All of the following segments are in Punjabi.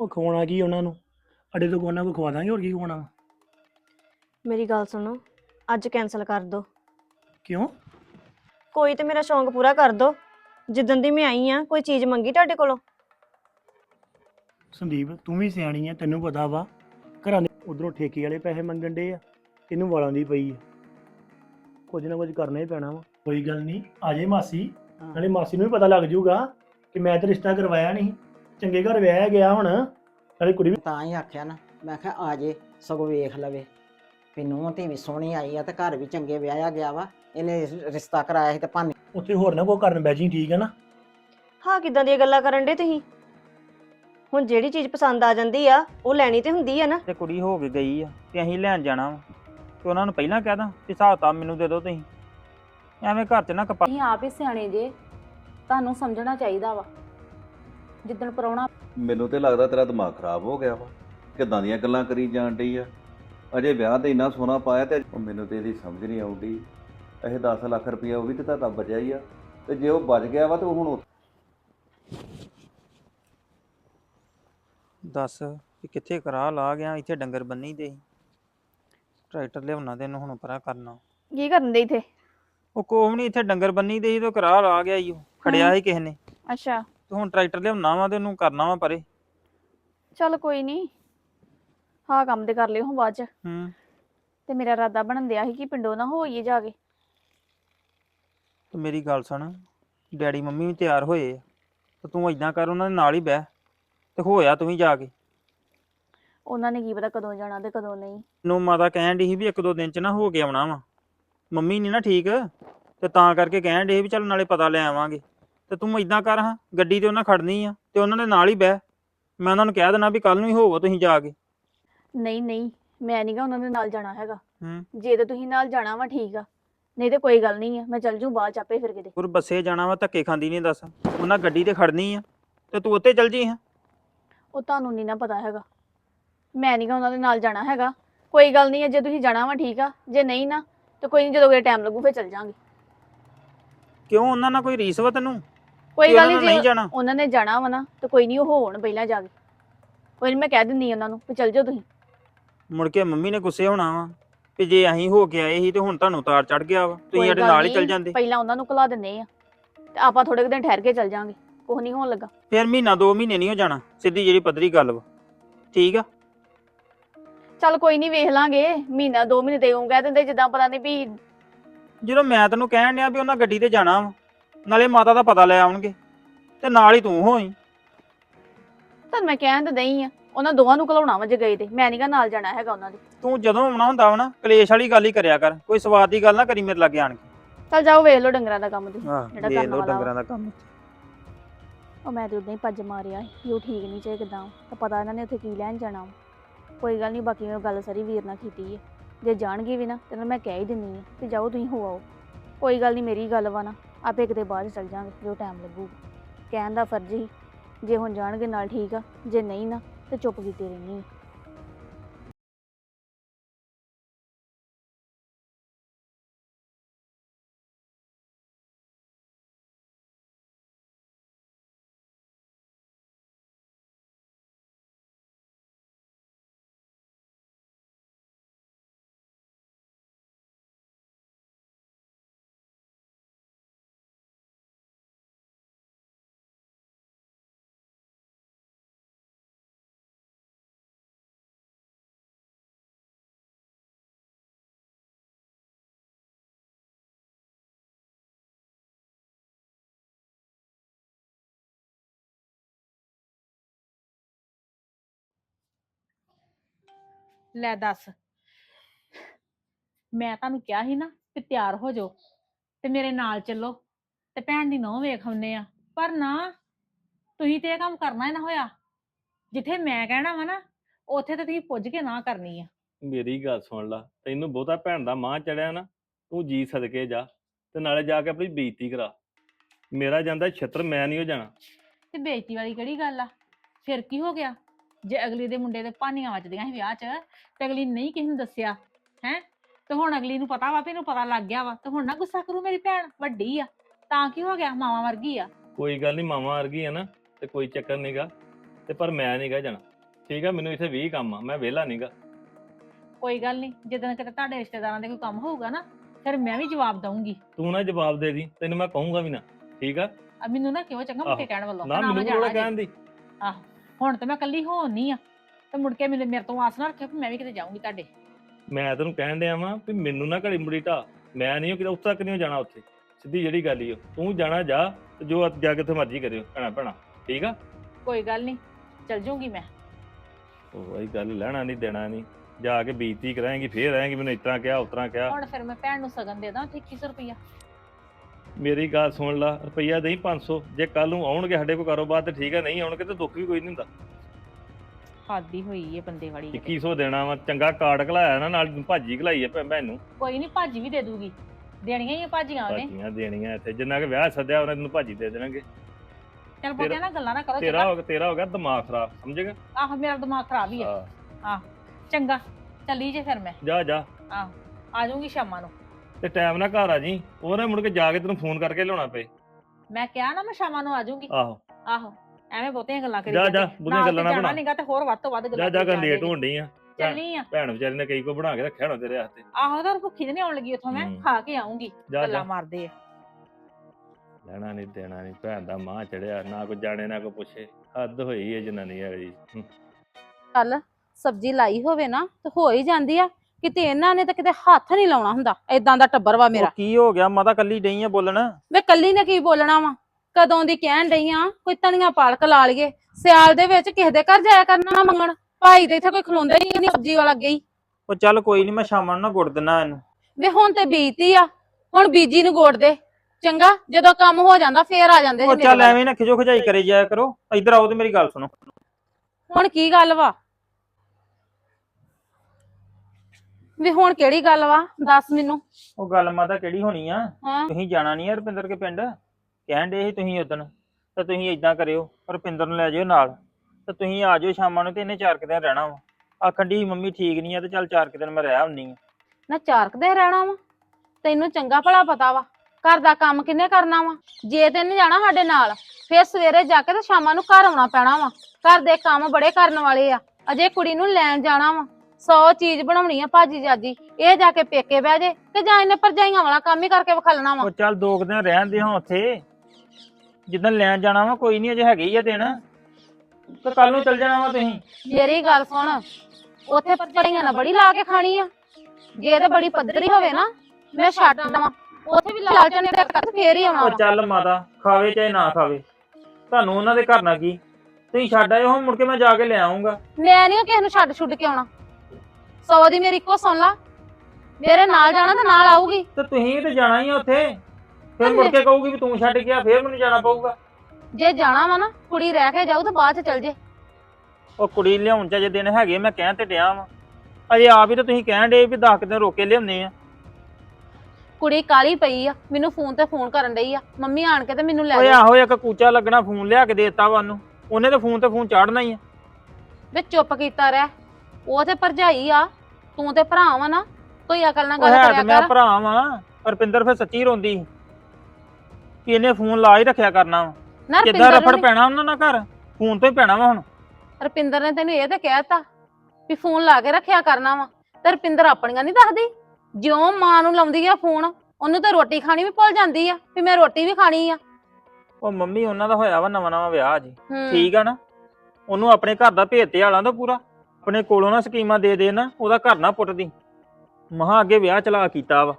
ਉਹ ਖਵਾਉਣਾ ਕੀ ਉਹਨਾਂ ਨੂੰ? ਅੱਡੇ ਤੋਂ ਕੋਨਾ ਕੋ ਖਵਾ ਦਾਂਗੇ ਹੋਰ ਕੀ ਖਵਾਉਣਾ ਮੇਰੀ ਗੱਲ ਸੁਣੋ ਅੱਜ ਕੈਨਸਲ ਕਰ ਦੋ। ਕਿਉਂ? ਕੋਈ ਤੇ ਮੇਰਾ ਸ਼ੌਂਕ ਪੂਰਾ ਕਰ ਦੋ। ਜਿੱਦਣ ਦੀ ਮੈਂ ਆਈ ਆ ਕੋਈ ਚੀਜ਼ ਮੰਗੀ ਤੁਹਾਡੇ ਕੋਲੋਂ? ਸੰਦੀਪ ਤੂੰ ਵੀ ਸਿਆਣੀ ਆ ਤੈਨੂੰ ਪਤਾ ਵਾ। ਘਰਾਂ ਦੇ ਉਧਰੋਂ ਠੇਕੇ ਵਾਲੇ ਪੈਸੇ ਮੰਗਣ ਦੇ ਆ ਇਹਨੂੰ ਵਾਲਾਂ ਦੀ ਪਈ ਆ। ਕੁਝ ਨਾ ਕੁਝ ਕਰਨਾ ਹੀ ਪੈਣਾ ਵਾ। ਕੋਈ ਗੱਲ ਨਹੀਂ ਆ ਜੇ ਮਾਸੀ। ਨਾਲੇ ਮਾਸੀ ਨੂੰ ਵੀ ਪਤਾ ਲੱਗ ਜਾਊਗਾ ਕਿ ਮੈਂ ਤੇ ਰਿਸ਼ਤਾ ਕਰਵਾਇਆ ਨਹੀਂ। ਚੰਗੇ ਘਰ ਵਿਆਹਿਆ ਗਿਆ ਹੁਣ ਨਾਲੇ ਕੁੜੀ ਵੀ ਤਾਂ ਹੀ ਆਖਿਆ ਨਾ ਮੈਂ ਕਿਹਾ ਆ ਜੇ ਸਗੋਂ ਵੇਖ ਲਵੇ। ਵੀ ਨੂੰਹ ਧੀ ਵੀ ਸੋਹਣੀ ਆਈ ਆ ਤੇ ਘਰ ਵੀ ਚੰਗੇ ਵਿਆਹਿਆ ਗਿਆ ਵਾ ਇਹਨੇ ਰਿਸ਼ਤਾ ਕਰਾਇਆ ਸੀ ਤੇ ਭਾਨੇ ਉੱਥੇ ਹੋਰ ਨਾ ਕੋ ਕਰਨ ਬੈ ਜੀ ਠੀਕ ਹੈ ਨਾ? ਹਾਂ ਕਿਦਾਂ ਦੀਆਂ ਗੱਲਾਂ ਕਰਨ ਦੇ ਤੁਸੀਂ? ਹੁਣ ਜਿਹੜੀ ਚੀਜ਼ ਪਸੰਦ ਆ ਜਾਂਦੀ ਆ ਉਹ ਲੈਣੀ ਤੇ ਹੁੰਦੀ ਆ ਨਾ। ਤੇ ਕੁੜੀ ਹੋ ਕੇ ਗਈ ਆ ਤੇ ਅਸੀਂ ਲੈਣ ਜਾਣਾ ਵਾ। ਤੇ ਉਹਨਾਂ ਨੂੰ ਪਹਿਲਾਂ ਕਹਿ ਦਾਂ ਕਿ ਹਿਸਾਬ ਤਾਂ ਮੈਨੂੰ ਦੇ ਦਿਓ ਤੁਸੀਂ। ਐਵੇਂ ਘਰ 'ਚ ਨਾ ਕਪਾ ਤੁਸੀਂ ਆਪ ਹੀ ਸਿਆਣੇ ਜੇ ਤੁਹਾਨੂੰ ਸਮਝਣਾ ਚਾਹੀਦਾ ਵਾ। ਜਿੱਦਣ ਪਰੌਣਾ ਮੈਨੂੰ ਤੇ ਲੱਗਦਾ ਤੇਰਾ ਦਿਮਾਗ ਖਰਾਬ ਹੋ ਗਿਆ ਵਾ। ਕਿੱਦਾਂ ਦੀਆਂ ਗੱਲਾਂ ਕਰੀ ਜਾਣ ਡਈ ਆ? ਅਜੇ ਵਿਆਹ ਤੇ ਇੰਨਾ ਸੋਨਾ ਪਾਇਆ ਤੇ ਉਹ ਮੈਨੂੰ ਤੇ ਇਹਦੀ ਸਮਝ ਨਹੀਂ ਆਉਂਦੀ ਇਹ 10 ਲੱਖ ਰੁਪਇਆ ਉਹ ਵੀ ਤੇ ਤੁਹਾਡਾ ਬਚਿਆ ਹੀ ਆ। ਤੇ ਜੇ ਉਹ ਬਚ ਗਿਆ ਵਾ ਤੇ ਉਹ ਹੁਣ ਉੱਥੇ ਦੱਸ ਵੀ ਕਿੱਥੇ ਕਰਾ ਲਾ ਗਿਆ ਇੱਥੇ ਡੰਗਰ ਬੰਨੀ ਦੇ ਸੀ। ਟਰੈਕਟਰ ਲਿਆਉਣਾ ਤੇ ਇਹਨੂੰ ਹੁਣ ਪਰਾਂ ਕਰਨਾ। ਕੀ ਕਰਨ ਦੇ ਇਥੇ? ਉਹ ਕੋਹ ਨਹੀਂ ਇੱਥੇ ਡੰਗਰ ਬੰਨੀ ਦੇ ਸੀ ਤੇ ਕਰਾ ਲਾ ਗਿਆ ਈ ਉਹ। ਖੜਿਆ ਸੀ ਕਿਸੇ ਨੇ। ਅੱਛਾ। ਤੇ ਹੁਣ ਟਰੈਕਟਰ ਲਿਆਉਣਾ ਵਾ ਤੇ ਉਹਨੂੰ ਕਰਨਾ ਵਾ ਪਰੇ। ਚੱਲ ਕੋਈ ਨਹੀਂ। ਹਾਂ ਕੰਮ ਤੇ ਕਰ ਲਿਓ ਹੁਣ ਬਾਅਦ ਚ। ਹੂੰ। ਤੇ ਮੇਰਾ ਇਰਾਦਾ ਬਣਨ ਦਿਆ ਸੀ ਕਿ ਪਿੰਡੋਂ ਨਾ ਹੋਈਏ ਜਾ ਕੇ। ਤੇ ਮੇਰੀ ਗੱਲ ਸੁਣ ਡੈਡੀ ਮੰਮੀ ਵੀ ਤਿਆਰ ਹੋਏ ਆ। ਤੇ ਤੂੰ ਇਦਾਂ ਕਰ ਉਹਨਾਂ ਦੇ ਨਾਲ ਹੀ ਬਹਿ। ਤੇ ਹੋਇਆ ਤੂੰ ਵੀ ਜਾ ਕੇ। ਉਹਨਾਂ ਨੇ ਕੀ ਪਤਾ ਕਦੋਂ ਜਾਣਾ ਤੇ ਕਦੋਂ ਨਹੀਂ। ਨੂੰ ਮਾਤਾ ਕਹਿਣ ਦੀ ਸੀ ਵੀ ਇੱਕ ਦੋ ਦਿਨ ਚ ਨਾ ਹੋ ਕੇ ਆਉਣਾ ਵਾ। ਮੰਮੀ ਨਹੀਂ ਨਾ ਠੀਕ ਤੇ ਤਾਂ ਕਰਕੇ ਕਹਿਣ ਦੀ ਵੀ ਚੱਲ ਨਾਲੇ ਪਤਾ ਲੈ ਆਵਾਂਗੇ। ਤੇ ਤੂੰ ਇਦਾਂ ਕਰ ਹਾਂ ਗੱਡੀ ਤੇ ਉਹਨਾਂ ਖੜਨੀ ਆ ਤੇ ਉਹਨਾਂ ਦੇ ਨਾਲ ਹੀ ਬਹਿ। ਮੈਂ ਉਹਨਾਂ ਨੂੰ ਕਹਿ ਦੇਣਾ ਵੀ ਕੱਲ ਨੂੰ ਹੀ ਹੋਵੋ ਤੁਸੀਂ ਜਾ ਕੇ। ਨਹੀਂ ਨਹੀਂ ਮੈਂ ਨਹੀਂਗਾ ਉਹਨਾਂ ਦੇ ਨਾਲ ਜਾਣਾ ਹੈਗਾ। ਹੂੰ। ਜੇ ਤੇ ਤੁਸੀਂ ਨਾਲ ਜਾਣਾ ਵਾ ਠੀਕ ਆ ਨਹੀਂ ਤੇ ਕੋਈ ਗੱਲ ਨਹੀਂ ਆ ਮੈਂ ਚੱਲ ਜੂ ਬਾਅਦ ਚ ਆਪੇ ਫਿਰ ਕਿਤੇ। ਹੋਰ ਬੱਸੇ ਜਾਣਾ ਵਾ ਧੱਕੇ ਖਾਂਦੀ ਨਹੀਂ ਦੱਸ। ਉਹਨਾਂ ਗੱਡੀ ਤੇ ਖੜਨੀ ਆ ਤੇ ਤੂੰ ਉੱਤੇ ਚੱਲ ਜੀ ਹਾਂ। ਉਹ ਤੁਹਾਨੂੰ ਨਹੀਂ ਨਾ ਪਤਾ ਹੈਗਾ। ਮੈਂ ਨਹੀਂਗਾ ਉਹਨਾਂ ਦੇ ਨਾਲ ਜਾਣਾ ਹੈਗਾ। ਕੋਈ ਗੱਲ ਨਹੀਂ ਆ ਜੇ ਤੁਸੀਂ ਜਾਣਾ ਵਾ ਠੀਕ ਆ ਜੇ ਨਹੀਂ ਨਾ ਤੇ ਕੋਈ ਨਹੀਂ ਜਦੋਂ ਕੋਈ ਟਾਈਮ ਲੱਗੂ ਫਿਰ ਚੱਲ ਜਾਾਂਗੇ। ਕਿਉਂ ਉਹਨਾਂ ਨਾਲ ਕੋਈ ਰੀਸ ਵਾ ਤੈਨੂੰ? ਕੋਈ ਕਿ ਗੱਲ ਨਹੀਂ ਨਹੀਂ ਜਾਣਾ। ਉਹਨਾਂ ਨੇ ਜਾਣਾ ਵਾ ਨਾ ਤੇ ਕੋਈ ਨਹੀਂ ਉਹ ਹੋਣ ਪਹਿਲਾਂ ਜਾ ਕੇ। ਕੋਈ ਨੀ ਮੈਂ ਕਹਿ ਦਿੰਦੀ ਉਹਨਾਂ ਨੂੰ ਵੀ ਚੱਲ ਜਾਓ ਤੁਸੀਂ। ਮੁੜ ਕੇ ਮੰਮੀ ਨੇ ਗੁੱਸੇ ਹੋਣਾ ਵਾ ਵੀ ਜੇ ਅਸੀਂ ਹੋ ਕੇ ਆਏ ਸੀ ਤੇ ਹੁਣ ਤੁਹਾਨੂੰ ਤਾਰ ਚੜ ਗਿਆ ਵਾ ਤੁਸੀਂ ਕੋਈ ਸਾਡੇ ਗੱਲ ਨਾਲ ਹੀ ਚੱਲ ਨੀ, ਜਾਂਦੇ। ਪਹਿਲਾਂ ਉਹਨਾਂ ਨੂੰ ਘਲਾ ਦਿੰਦੇ ਆ ਤੇ ਆਪਾਂ ਥੋੜੇ ਕੁ ਦਿਨ ਠਹਿਰ ਕੇ ਚੱਲ ਜਾਾਂਗੇ ਕੁਛ ਨਹੀਂ ਹੋਣ ਲੱਗਾ। ਫਿਰ ਮਹੀਨਾ ਦੋ ਮਹੀਨੇ ਨਹੀਂ ਹੋ ਜਾਣਾ ਸਿੱਧੀ ਜਿਹੜੀ ਪੱਧਰੀ ਗੱਲ ਵਾ। ਠੀਕ ਆ? ਚੱਲ ਕੋਈ ਨਹੀਂ ਵੇਖ ਲਾਂਗੇ ਮਹੀਨਾ ਦੋ ਮਹੀਨੇ ਤੇ ਉਹ ਕਹਿ ਦਿੰਦੇ ਜਿੱਦਾਂ ਪਤਾ ਨਹੀਂ ਵੀ ਜਦੋਂ ਮੈਂ ਤੈਨੂੰ ਕਹਿਣ ਡਿਆ ਵੀ ਉਹਨਾਂ ਗੱਡੀ ਤੇ ਜਾਣਾ ਵਾ ਨਾਲੇ ਮਾਤਾ ਦਾ ਪਤਾ ਲੈ ਆਉਣਗੇ ਤੇ ਨਾਲ ਹੀ ਤੂੰ ਹੋਈ। ਤਾਂ ਮੈਂ ਕਹਿਣ ਤੇ ਦਈ ਆ ਉਹਨਾਂ ਦੋਵਾਂ ਨੂੰ ਘਲਾਉਣਾ ਵਾ ਜੇ ਗਏ ਤੇ। ਮੈਂ ਨਹੀਂਗਾ ਨਾਲ ਜਾਣਾ ਹੈਗਾ ਉਹਨਾਂ ਦੇ। ਤੂੰ ਜਦੋਂ ਆਉਣਾ ਹੁੰਦਾ ਵਾ ਨਾ ਕਲੇਸ਼ ਵਾਲੀ ਗੱਲ ਹੀ ਕਰਿਆ ਕਰ। ਕੋਈ ਸਵਾਦ ਦੀ ਗੱਲ ਨਾ ਕਰੀ ਮੇਰੇ ਲਾਗੇ ਆਣ ਕੇ। ਚੱਲ ਜਾਓ ਵੇਖ ਲਓ ਡੰਗਰਾਂ ਦਾ ਕੰਮ ਆਹ ਜਿਹੜਾ ਕਰਨ ਲਓ ਵਾਲਾ ਵਾ। ਡੰਗਰਾਂ ਦਾ ਕੰਮ ਉਹ ਮੈਂ ਤੇ ਉਦਾਂ ਹੀ ਭੱਜ ਮਾਰਿਆ ਸੀ ਉਹ ਠੀਕ ਨਹੀਂ ਚਾਹੇ ਕਿਦਾਂ। ਤਾਂ ਪਤਾ ਇਹਨਾਂ ਨੇ ਉੱਥੇ ਕੀ ਲੈਣ ਜਾਣਾ ਵਾ। ਕੋਈ ਗੱਲ ਨਹੀਂ ਬਾਕੀ ਮੈਂ ਗੱਲ ਸਾਰੀ ਵੀਰ ਨਾਲ ਕੀਤੀ ਹੈ ਜੇ ਜਾਣਗੇ ਵੀ ਨਾ ਤੇ ਨੂੰ ਮੈਂ ਕਹਿ ਹੀ ਦਿੰਨੀ ਆ। ਤੇ ਜਾਓ ਤੁਸੀਂ ਹੋ ਆਓ। ਕੋਈ ਗੱਲ ਨਹੀਂ ਮੇਰੀ ਗੱਲ ਵਾ ਨਾ। ਆਪੇ ਕਿਤੇ ਬਾਹਰ 'ਚ ਚੱਲ ਜਾਾਂਗੇ ਜੋ ਟਾਈਮ ਲੱਗੂਗਾ। ਕਹਿਣ ਦਾ ਫਰਜ਼ ਹੀ, ਜੇ ਹੁਣ ਜਾਣਗੇ ਨਾਲ ਠੀਕ ਆ, ਜੇ ਨਹੀਂ ਨਾ, ਤੇ ਚੁੱਪ ਕੀਤੇ ਰਹਿਣੀ ਲੈ ਦੱਸ। ਮੈਂ ਤੁਹਾਨੂੰ ਕਿਹਾ ਸੀ ਨਾ ਕਿ ਤਿਆਰ ਹੋ ਜਾਓ ਤੇ ਮੇਰੇ ਨਾਲ ਚੱਲੋ ਤੇ ਭੈਣ ਦੀ ਨਹੁੰ ਵੇਖ ਆਉਂਦੇ ਆ। ਪਰ ਨਾ ਤੁਸੀਂ ਤੇ ਇਹ ਕੰਮ ਕਰਨਾ ਹੀ ਨਾ ਹੋਇਆ। ਜਿੱਥੇ ਮੈਂ ਕਹਿਣਾ ਵਾ ਨਾ ਉੱਥੇ ਤੇ ਤੁਸੀਂ ਪੁੱਜ ਕੇ ਨਾ ਕਰਨੀ ਆ। ਮੇਰੀ ਗੱਲ ਸੁਣ ਲਾ ਤੈਨੂੰ ਬਹੁਤਾ ਭੈਣ ਦਾ ਮਾਂ ਚੜਿਆ ਨਾ ਤੂੰ ਜੀ ਸਦਕੇ ਜਾ ਤੇ ਨਾਲੇ ਜਾ ਕੇ ਆਪਣੀ ਬੇਇੱਜ਼ਤੀ ਕਰਾ। ਮੇਰਾ ਜਾਂਦਾ ਛਿੱਤਰ ਮੈਂ ਨਹੀਂ ਹੋ ਜਾਣਾ। ਤੇ ਬੇਇੱਜ਼ਤੀ ਵਾਲੀ ਕਿਹੜੀ ਗੱਲ ਆ? ਫਿਰ ਕੀ ਹੋ ਗਿਆ? ਜੇ ਅਗਲੀ ਦੇ ਮੁੰਡੇ ਦੇ ਭਾਨੀਆਂ ਵੱਜਦੀਆਂ ਸੀ ਵਿਆਹ 'ਚ ਤੇ ਅਗਲੀ ਨੇ ਨਹੀਂ ਕਿਸੇ ਨੂੰ ਦੱਸਿਆ ਹੈ? ਤੇ ਹੁਣ ਅਗਲੀ ਨੂੰ ਪਤਾ ਵਾ ਵੀ ਇਹਨੂੰ ਪਤਾ ਲੱਗ ਗਿਆ ਵਾ ਤੇ ਹੁਣ ਨਾ ਗੁੱਸਾ ਕਰੂ ਮੇਰੀ ਭੈਣ ਵੱਡੀ ਆ ਤਾਂ ਕੀ ਹੋ ਗਿਆ? ਮਾਵਾ ਵਰਗੀ ਆ। ਕੋਈ ਗੱਲ ਨਹੀਂ ਮਾਵਾਂ ਵਰਗੀ ਆ ਨਾ ਤੇ ਕੋਈ ਚੱਕਰ ਨਹੀਂਗਾ ਤੇ ਪਰ ਮੈਂ ਨਹੀਂਗਾ ਜਾਣਾ। ਠੀਕ ਆ ਮੈਨੂੰ ਇੱਥੇ 20 ਕੰਮ ਆ ਮੈਂ ਵਿਹਲਾ ਨਹੀਂਗਾ ਕੋਈ ਗੱਲ ਨਹੀਂ ਜਦੋਂ ਕਿਤੇ ਤੁਹਾਡੇ ਰਿਸ਼ਤੇਦਾਰਾਂ ਦੇ ਕੋਈ ਕੰਮ ਹੋਊਗਾ ਨਾ ਫਿਰ ਮੈਂ ਵੀ ਜਵਾਬ ਦਊਂਗੀ। ਤੂੰ ਨਾ ਜਵਾਬ ਦੇ ਦੀ ਤੈਨੂੰ ਮੈਂ ਕਹੂੰਗਾ ਵੀ ਨਾ ਠੀਕ ਆ? ਆ ਮੈਨੂੰ ਨਾ ਕਿਉਂ ਚੰਗਾ ਮੁੜ ਕੇ ਆਹੋ। ਕਹਿਣ ਵੱਲੋਂ ਨਾ ਮੈਨੂੰ। ਕਹਿਣ ਦੀ। ਹੁਣ ਤੇ ਮੈਂ ਕੱਲੀ ਹੋਣ ਨਹੀਂ ਆ ਤੇ ਮੁੜ ਕੇ ਮੇਰੇ ਮੇਰੇ ਤੋਂ ਆਸ ਨਾ ਰੱਖਿਓ ਕਿ ਮੈਂ ਵੀ ਕਿਤੇ ਜਾਊਂਗੀ ਤੁਹਾਡੇ। ਮੈਂ ਤੈਨੂੰ ਕਹਿਣ ਡਿਆ ਵਾਂ ਵੀ ਮੈਨੂੰ ਨਾ ਘੜੀ ਮੁੜੀ ਢਾ ਮੈਂ ਨਹੀਂ ਕਿਤੇ ਉੱਥੇ ਤੱਕ ਨਹੀਂ ਜਾਣਾ ਉੱਥੇ ਸਿੱਧੀ ਜਿਹੜੀ ਗੱਲ ਹੀ ਉਹ ਤੂੰ ਜਾਣਾ ਜਾ ਤੇ ਜੋ ਜਾ ਕੇ ਉੱਥੇ ਮਰਜ਼ੀ ਕਰਿਓ ਭੈਣਾ ਭੈਣਾ ਠੀਕ ਆ? ਕੋਈ ਗੱਲ ਨਹੀਂ ਚਲ ਜਾਊਂਗੀ ਮੈਂ। ਉਹ ਇਹ ਗੱਲ ਲੈਣਾ ਨਹੀਂ ਦੇਣਾ ਨਹੀਂ ਜਾ ਕੇ ਬੇਇੱਜ਼ਤੀ ਕਰਾਂਗੀ ਫੇਰ ਆਏਗੀ ਮੈਨੂੰ ਇਸ ਤਰ੍ਹਾਂ ਕਿਹਾ ਉਸ ਤਰ੍ਹਾਂ ਕਿਹਾ। ਹੁਣ ਫਿਰ ਮੈਂ ਭੈਣ ਨੂੰ ਸਗਨ ਦੇ ਦਾਂ 2100 ਰੁਪਇਆ ਮੇਰੀ ਗੱਲ ਸੁਣ ਲਾ ਰੁਪਈਆ ਦੇਈ 500 ਜੇ ਕੱਲ ਨੂੰ ਆਉਣਗੇ ਸਾਡੇ ਕੋਲ ਕਾਰੋਬਾਰ ਤੇ ਠੀਕ ਆ ਨਹੀਂ ਆਉਣਗੇ ਤੇ ਦੁੱਖ ਵੀ ਕੋਈ ਨਹੀਂ ਹੁੰਦਾ। ਹਾਦੀ ਹੋਈ ਏ ਬੰਦੇ ਵਾਲੀ ਕਿਤੇ। 2100 ਦੇਣਾ ਵਾ? ਚੰਗਾ ਕਾਰਡ ਘਲਾਇਆ ਨਾ ਨਾਲ ਭਾਜੀ ਘਲਾਈ ਆ ਭੈ- ਭੈਣ ਨੂੰ। ਕੋਈ ਨਹੀਂ ਭਾਜੀ ਵੀ ਦੇ ਦੂਗੀ। ਦੇਣੀਆਂ ਹੀ ਆ ਭਾਜੀਆਂ ਉਹਨੇ? ਭਾਜੀਆਂ ਦੇਣੀਆਂ ਇੱਥੇ ਜਿੰਨਾ ਕਿ ਵਿਆਹ ਸੱਦਿਆ ਉਹਨਾਂ ਨੂੰ ਭਾਜੀ ਦੇ ਦੇਣਗੇ। ਚਲ ਬੋਲਿਆ ਨਾ ਗੱਲਾਂ ਨਾ ਕਰੋ ਤੇਰਾ ਚੰਗਾ ਹੋ ਗਿਆ ਤੇਰਾ ਹੋ ਗਿਆ ਦਿਮਾਗ ਖਰਾਬ ਸਮਝੇਗਾ ਆਹ ਮੇਰਾ ਦਿਮਾਗ ਖਰਾਬ ਹੀ ਆ। ਹਾਂ। ਚੰਗਾ ਚੱਲੀ ਜੇ ਫਿਰ ਮੈਂ। ਜਾ ਜਾ। ਆ ਜਾਊਂਗੀ ਸ਼ਾਮਾਂ ਨੂੰ। ਤੇ ਟਾਈਮ ਨਾਲ ਘਰ ਆ ਜੀ। ਉਹਨੇ ਮੁੜ ਕੇ ਜਾ ਕੇ ਤੈਨੂੰ ਫੋਨ ਕਰਕੇ ਲਿਆਉਣਾ ਪਏ। ਮੈਂ ਕਿਹਾ ਨਾ ਮੈਂ ਸ਼ਾਮਾਂ ਨੂੰ ਆ ਜਾਊਂਗੀ। ਆਹੋ। ਆਹੋ ਐਵੇਂ ਬਹੁਤੀਆਂ ਗੱਲਾਂ ਕਰੀ ਜਾ ਜਾ। ਬੁੱਧੀਆਂ ਗੱਲਾਂ ਨਾ ਬਣਾ। ਨਹੀਂਗਾ ਤੇ ਹੋਰ ਵੱਧ ਤੋਂ ਵੱਧ ਜਾ ਗੱਲਾਂ ਜਾ ਕੇ ਕਰੀ ਲੇਟ। ਹੋਣ ਡਈ ਆ। ਚੱਲੀ ਆ। ਭੈਣ ਵਿਚਾਰੀ ਨੇ ਕਈ ਕੋ ਬਣਾ ਕੇ ਰੱਖਿਆ ਹੋਣਾ ਤੇਰੇ ਵਾਸਤੇ। ਆਹੋ ਤਾਂ ਭੁੱਖੀ ਤੇ ਨਹੀਂ ਆਉਣ ਲੱਗੀ ਉੱਥੋਂ ਮੈਂ। ਖਾ ਕੇ ਆਉਂਗੀ ਗੱਲਾਂ ਮਾਰਦੇ ਆ। ਲੈਣਾ ਨਹੀਂ ਦੇਣਾ ਨਹੀਂ ਭੈਣ ਦਾ ਮਾਂ ਚੜਿਆ ਨਾ ਕੋਈ ਜਾਣੇ ਨਾ ਕੋਈ ਪੁੱਛੇ। ਹੱਦ ਹੋਈ ਹੈ ਜਨਾਨੀ ਵਾਲੀ। ਚੱਲ ਸਬਜ਼ੀ ਲਾਈ ਹੋਵੇ ਨਾ ਤੇ ਹੋ ਹੀ ਜਾਂਦੀ ਆ। ਕਿਤੇ ਇਹਨਾਂ ਨੇ ਤਾਂ ਕਿਤੇ ਹੱਥ ਨਹੀਂ ਲਾਉਣਾ ਹੁੰਦਾ ਏਦਾਂ ਦਾ ਟੱਬਰ ਵਾ ਉਹ ਮੇਰਾ। ਕੀ ਹੋ ਗਿਆ? ਮਾਤਾ ਕੱਲੀ ਡਈ ਆ ਬੋਲਣ? ਵੇ ਕੱਲੀ ਨੇ ਕੀ ਬੋਲਣਾ ਵਾ? ਕਦੋਂ ਦੀ ਕਹਿਣ ਡਈ ਆ ਕੋਈ ਤਣੀਆਂ ਪਾਲਕ ਲਾ ਲਈਏ। ਸਿਆਲ ਦੇ ਵਿੱਚ ਕਿਸੇ ਦੇ ਘਰ ਜਾਇਆ ਕਰਨਾ ਮੰਗਣ। ਭਾਈ ਤੇ ਇੱਥੇ ਕੋਈ ਖਲੋਂਦਾ ਹੀ ਨਹੀਂ ਸਬਜ਼ੀ ਵਾਲਾ ਹੀ। ਉਹ ਚੱਲ ਕੋਈ ਨਹੀਂ ਮੈਂ ਸ਼ਾਮਾਂ ਨੂੰ ਨਾ ਗੁੜ ਦਿਨਾ ਇਹਨੂੰ। ਵੇ ਹੁਣ ਤੇ ਬੀਜਤੀ ਆ ਹੁਣ ਬੀਜੀ ਨੂੰ ਗੋੜ ਦੇ। ਚੰਗਾ ਜਦੋਂ ਕੰਮ ਹੋ ਜਾਂਦਾ ਫੇਰ ਆ ਜਾਂਦੇ ਉਹ ਮੇਰੇ ਚੱਲ। ਐਵੇਂ ਨਾ ਖਿਜੋ ਖਜਾਈ ਕਰੀ ਜਾਇਆ ਕਰੋ। ਇੱਧਰ ਆਓ ਤੇ ਮੇਰੀ ਗੱਲ ਸੁਣੋ। ਹੁਣ ਕੀ ਗੱਲ ਵਾ? ਵੇ ਹੁਣ ਕਿਹੜੀ ਗੱਲ ਵਾ? ਦੱਸ ਮੈਨੂੰ। ਉਹ ਗੱਲ ਮਾਤਾ ਕਿਹੜੀ ਹੋਣੀ ਆ? ਹਾਂ। ਤੁਸੀਂ ਜਾਣਾ ਨਹੀਂ ਆ ਰੁਪਿੰਦਰ ਕੇ ਪਿੰਡ? ਕਹਿਣ ਦੇ ਸੀ ਤੁਸੀਂ ਉਦਣ ਤੇ ਤੁਸੀਂ ਇਦਾਂ ਕਰਿਓ ਰੁਪਿੰਦਰ ਨੂੰ ਲੈ ਜਾਇਓ ਨਾਲ। ਤੇ ਤੁਸੀਂ ਆ ਜਾਇਓ ਸ਼ਾਮਾਂ ਨੂੰ ਤੇ ਇਹਨੇ ਚਾਰ ਕੁ ਦਿਨ ਰਹਿਣਾ ਵਾ। ਆਖਣ ਦੀ ਮੰਮੀ ਠੀਕ ਨਹੀਂ ਆ ਤੇ ਚੱਲ ਚਾਰ ਕੁ ਦਿਨ ਮੈਂ ਰਹਿ ਆਉਣੀ ਆ। ਨਾ ਚਾਰਕ ਦੇ ਰਹਿਣਾ ਵਾ? ਤੈਨੂੰ ਚੰਗਾ ਭਲਾ ਪਤਾ ਵਾ ਘਰ ਦਾ ਕੰਮ ਕਿੰਨੇ ਕਰਨਾ ਵਾ? ਜੇ ਤੈਨੂੰ ਜਾਣਾ ਸਾਡੇ ਨਾਲ ਫੇਰ ਸਵੇਰੇ ਜਾ ਕੇ ਤੇ ਸ਼ਾਮਾਂ ਨੂੰ ਘਰ ਆਉਣਾ ਪੈਣਾ ਵਾ। ਘਰ ਦੇ ਕੰਮ ਬੜੇ ਕਰਨ ਵਾਲੇ ਆ ਅਜੇ ਕੁੜੀ ਨੂੰ ਲੈਣ ਜਾਣਾ ਵਾ। ਸੌ ਚੀਜ਼ ਬਣਾਉਣੀ ਆ ਭਾਜੀ ਜਾਜੀ ਇਹ ਜਾ ਕੇ ਪੇਕੇ ਬਹਿ ਜੇ ਤੇ ਜਾਂ ਇਹਨੇ ਭਰਜਾਈਆਂ ਵਾਲਾ ਕੰਮ ਹੀ ਕਰਕੇ ਵਿਖਾਲਣਾ ਵਾ। ਉਹ ਚੱਲ ਦੋ ਕੁ ਦਿਨ ਰਹਿਣ ਦੇ ਹਾਂ ਉੱਥੇ। ਜਿੱਦਣ ਲੈਣ ਜਾਣਾ ਵਾ ਕੋਈ ਨਹੀਂ ਅਜੇ ਹੈਗੇ ਹੀ ਆ ਦਿਨ। ਤੇ ਕੱਲ ਨੂੰ ਚੱਲ ਜਾਣਾ ਵਾ ਤੁਸੀਂ। ਮੇਰੀ ਗੱਲ ਸੁਣ ਉੱਥੇ ਭਰਜਾਈਆਂ ਨਾਲ ਬੜੀ ਲਾ ਕੇ ਖਾਣੀ ਆ। ਜੇ ਤੇ ਬੜੀ ਪੱਧਰੀ ਹੋਵੇ ਨਾ ਮੈਂ ਛੱਡ ਦਵਾਂ ਉੱਥੇ ਵੀ ਲਾਲ ਚਨੇ ਤੇ ਕਰ ਫੇਰ ਹੀ ਆਉਣਾ ਉਹ ਚੱਲ ਮਾਤਾ ਖਾਵੇ ਚਾਹੇ ਨਾ ਖਾਵੇ। ਤੁਹਾਨੂੰ ਉਹਨਾਂ ਦੇ ਘਰ ਨਾ ਕੀ? ਤੁਸੀਂ ਛੱਡ ਆਇਓ ਹੁਣ ਮੁੜ ਕੇ ਮੈਂ ਜਾ ਕੇ ਲੈ ਆਉਂਗਾ ਮੈਂ ਨਹੀਂ ਕਿਸੇ ਨੂੰ ਛੱਡ ਛੁੱਡ ਕੇ ਆਉਣਾ। ਸੌ ਦੀ ਮੇਰੀ ਇੱਕੋ ਸੁਣ ਲਾ। ਮੇਰੇ ਨਾਲ ਜਾਣਾ ਤੇ ਨਾਲ ਆਊਗੀ। ਤੇ ਤੁਸੀਂ ਵੀ ਤੇ ਜਾਣਾ ਹੀ ਆ ਉੱਥੇ। ਫਿਰ ਮੁੜ ਕੇ ਕਹੂਗੀ ਵੀ ਤੂੰ ਛੱਡ ਗਿਆ ਫਿਰ ਮੈਨੂੰ ਜਾਣਾ ਪਊਗਾ। ਜੇ ਜਾਣਾ ਵਾ ਨਾ ਕੁੜੀ ਰਹਿ ਕੇ ਜਾਊ ਤੇ ਬਾਅਦ ਚ ਚਲ ਜੇ। ਉਹ ਕੁੜੀ ਲਿਆਉਣ ਚ ਅਜੇ ਦਿਨ ਹੈਗੇ ਮੈਂ ਕਹਿਣ ਤੇ ਡਿਆ ਵਾਂ। ਅਜੇ ਆਪ ਹੀ ਤਾਂ ਤੁਸੀਂ ਕਹਿਣ ਡੇ ਵੀ 10 ਦਿਨ ਰੋਕੇ ਲਿਆਉਂਦੇ ਆ। ਕੁੜੀ ਕਾਲੀ ਪਈ ਆ ਮੈਨੂੰ ਫੋਨ ਤੇ ਫੋਨ ਕਰਨ ਡਈ ਆ। ਮੰਮੀ ਆਣ ਕੇ ਤੇ ਮੈਨੂੰ ਲੈ ਓਏ ਜਾ। ਆਹੋ ਇੱਕ ਕੂਚਾ ਲੱਗਣਾ ਫੋਨ ਲਿਆ ਕੇ ਦੇਤਾ ਵਾ ਉਹਨੂੰ। ਉਹਨੇ ਤਾਂ ਫੋਨ ਤੇ ਫੋਨ ਚਾੜਨਾ ਹੀ ਆ। ਵੇ ਚੁੱਪ ਕੀਤਾ ਰਹਿ ਉਹ ਤੇ ਭਰਜਾਈ ਆ ਤੂੰ ਤੇ ਭਰਾ ਵਾ ਨਾ ਕੋਈ ਅਕਲ ਨਾਲ ਗੱਲ ਹੈ ਕਰਿਆ ਤੇ ਮੈਂ ਕਰ। ਭਰਾ ਵਾਂ ਰਪਿੰਦਰ ਫਿਰ ਸੱਚੀ ਰੋਂਦੀ ਕਿ ਇਹਨੇ ਫੋਨ ਲਾ ਹੀ ਰੱਖਿਆ ਕਰਨਾ ਵਾ। ਨਾ ਕਿੱਦਾਂ ਰਪਿੰਦਰ ਰਫੜ ਨੂੰ ਪੈਣਾ ਉਹਨਾਂ ਨਾਲ ਘਰ? ਫੋਨ ਤੋਂ ਹੀ ਪੈਣਾ ਵਾ ਹੁਣ। ਰਪਿੰਦਰ ਨੇ ਤੈਨੂੰ ਇਹ ਤੇ ਕਹਿਤਾ ਵੀ ਫੋਨ ਲਾ ਕੇ ਰੱਖਿਆ ਕਰਨਾ ਵਾ। ਤੇ ਰਪਿੰਦਰ ਆਪਣੀਆਂ ਨਹੀਂ ਦੱਸਦੀ। ਜਿਉਂ ਮਾਂ ਨੂੰ ਲਾਉਂਦੀ ਆ ਫੋਨ ਉਹਨੂੰ ਤਾਂ ਰੋਟੀ ਖਾਣੀ ਵੀ ਭੁੱਲ ਜਾਂਦੀ ਆ ਵੀ ਮੈਂ ਰੋਟੀ ਵੀ ਖਾਣੀ ਆ। ਉਹ ਮੰਮੀ ਉਹਨਾਂ ਦਾ ਹੋਇਆ ਵਾ ਨਵਾਂ ਨਵਾਂ ਵਿਆਹ ਜੀ। ਹੂੰ। ਠੀਕ ਆ ਨਾ? ਉਹਨੂੰ ਆਪਣੇ ਘਰ ਦਾ ਭੇਤ ਤੇ ਆਲਾਂ ਦਾ ਪੂਰਾ। ਆਪਣੇ ਕੋਲੋਂ ਨਾ ਸਕੀਮਾਂ ਦੇ ਦੇ ਨਾ ਉਹਦਾ ਘਰ ਨਾ ਪੁੱਟਦੀ। ਮਹਾ ਅੱਗੇ ਵਿਆਹ ਚਲਾ ਕੀਤਾ ਵਾ।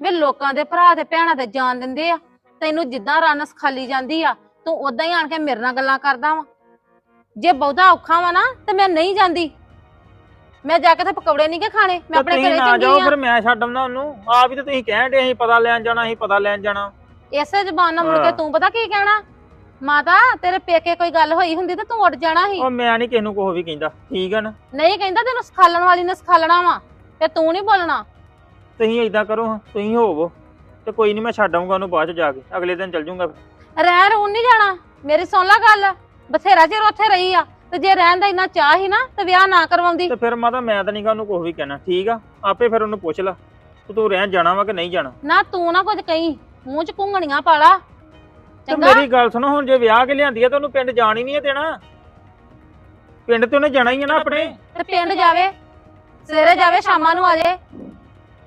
ਵੇ ਲੋਕਾਂ ਦੇ ਭਰਾ ਤੇ ਭੈਣਾਂ ਤੇ ਜਾਨ ਦਿੰਦੇ ਆ। ਤੈਨੂੰ ਜਿੱਦਾਂ ਰਨਸ ਖਾਲੀ ਜਾਂਦੀ ਆ ਤੂੰ ਉਦਾਂ ਹੀ ਆਣ ਕੇ ਮੇਰੇ ਨਾਲ ਗੱਲਾਂ ਕਰਦਾ ਵਾ। ਜੇ ਬਹੁਤਾ ਔਖਾ ਵਾ ਨਾ ਤੇ ਮੈਂ ਨਹੀਂ ਜਾਂਦੀ। ਮੈਂ ਜਾ ਕੇ ਤੇ ਪਕੌੜੇ ਨਹੀਂ ਕੇ ਖਾਣੇ ਮੈਂ ਆਪਣੇ ਘਰੇ ਨਾ ਚੰਗੀ ਜਾਓ ਆ। ਫਿਰ ਮੈਂ ਛੱਡ ਆਉਂਦਾ ਉਹਨੂੰ। ਆਪ ਹੀ ਤਾਂ ਤੁਸੀਂ ਕਹਿਣ ਦੇ ਅਸੀਂ ਪਤਾ ਲੈਣ ਜਾਣਾ ਅਸੀਂ ਪਤਾ ਲੈਣ ਜਾਣਾ। ਇਸੇ ਜ਼ਬਾਨ ਨਾਲ ਮੁੜ ਕੇ ਹਾਂ। ਤੂੰ ਪਤਾ ਕੀ ਕਹਿਣਾ? ਮਾਤਾ ਤੇਰੇ ਪੇਕੇ ਕੋਈ ਗੱਲ ਹੋਈ ਹੁੰਦੀ ਤੇ ਤੂੰ ਉੱਡ ਜਾਣਾ ਸੀ। ਉਹ ਮੈਂ ਨਹੀਂ ਕਿਸੇ ਨੂੰ ਕੁਛ ਵੀ ਕਹਿੰਦਾ ਠੀਕ ਆ ਨਾ? ਨਹੀਂ ਕਹਿੰਦਾ ਤੈਨੂੰ ਸਿਖਾਲਣ ਵਾਲੀ ਨੇ ਸਿਖਾਲਣਾ ਵਾ ਤੇ ਤੂੰ ਨਹੀਂ ਬੋਲਣਾ। ਤੁਸੀਂ ਏਦਾਂ ਕਰੋ ਹਾਂ ਤੁਸੀਂ ਹੋਵੋ ਤੇ ਕੋਈ ਨਹੀਂ ਮੈਂ ਛੱਡ ਆਊਂਗਾ ਉਹਨੂੰ ਬਾਅਦ ਚ ਜਾ ਕੇ ਅਗਲੇ ਦਿਨ ਚੱਲ ਜਾਊਂਗਾ ਰਹਿਣ ਰੂਣ ਨਹੀਂ ਜਾਣਾ ਮੇਰੀ ਸੁਣ ਲੈ ਗੱਲ ਬਥੇਰਾ ਚਿਰ ਉੱਥੇ ਰਹੀ ਆ ਤੇ ਜੇ ਰਹਿਣ ਦਾ ਇੰਨਾ ਚਾਹ ਹੀ ਨਾ ਤੇ ਵਿਆਹ ਨਾ ਕਰਵਾਉਂਦੀ। ਤੇ ਫਿਰ ਮਾਤਾ ਮੈਂ ਤਾਂ ਨਹੀਂਗਾ ਉਹਨੂੰ ਕੁਛ ਵੀ ਕਹਿਣਾ ਠੀਕ ਆ? ਆਪੇ ਫਿਰ ਉਹਨੂੰ ਪੁੱਛ ਲੈ ਕਿ ਤੂੰ ਰਹਿਣ ਜਾਣਾ ਵਾ ਕਿ ਨਹੀਂ ਜਾਣਾ? ਨਾ ਤੂੰ ਨਾ ਕੁਝ ਕਹੀਂ ਮੂੰਹ ਚ ਘੁੰਗਣੀਆਂ ਪਾਲਾ ਤੇ ਚੰਗਾ। ਮੇਰੀ ਗੱਲ ਸੁਣੋ ਹੁਣ ਜੇ ਵਿਆਹ ਕੇ ਲਿਆਂਦੀ ਆ ਤਾਂ ਉਹਨੂੰ ਪਿੰਡ ਜਾਣ ਹੀ ਨਹੀਂ ਦੇਣਾ। ਪਿੰਡ ਤੇ ਉਹਨੇ ਜਾਣਾ ਹੀ ਆ ਨਾ ਆਪਣੇ। ਤੇ ਪਿੰਡ ਜਾਵੇ। ਸਵੇਰੇ ਜਾਵੇ ਸ਼ਾਮਾਂ ਨੂੰ ਆ ਜਾਏ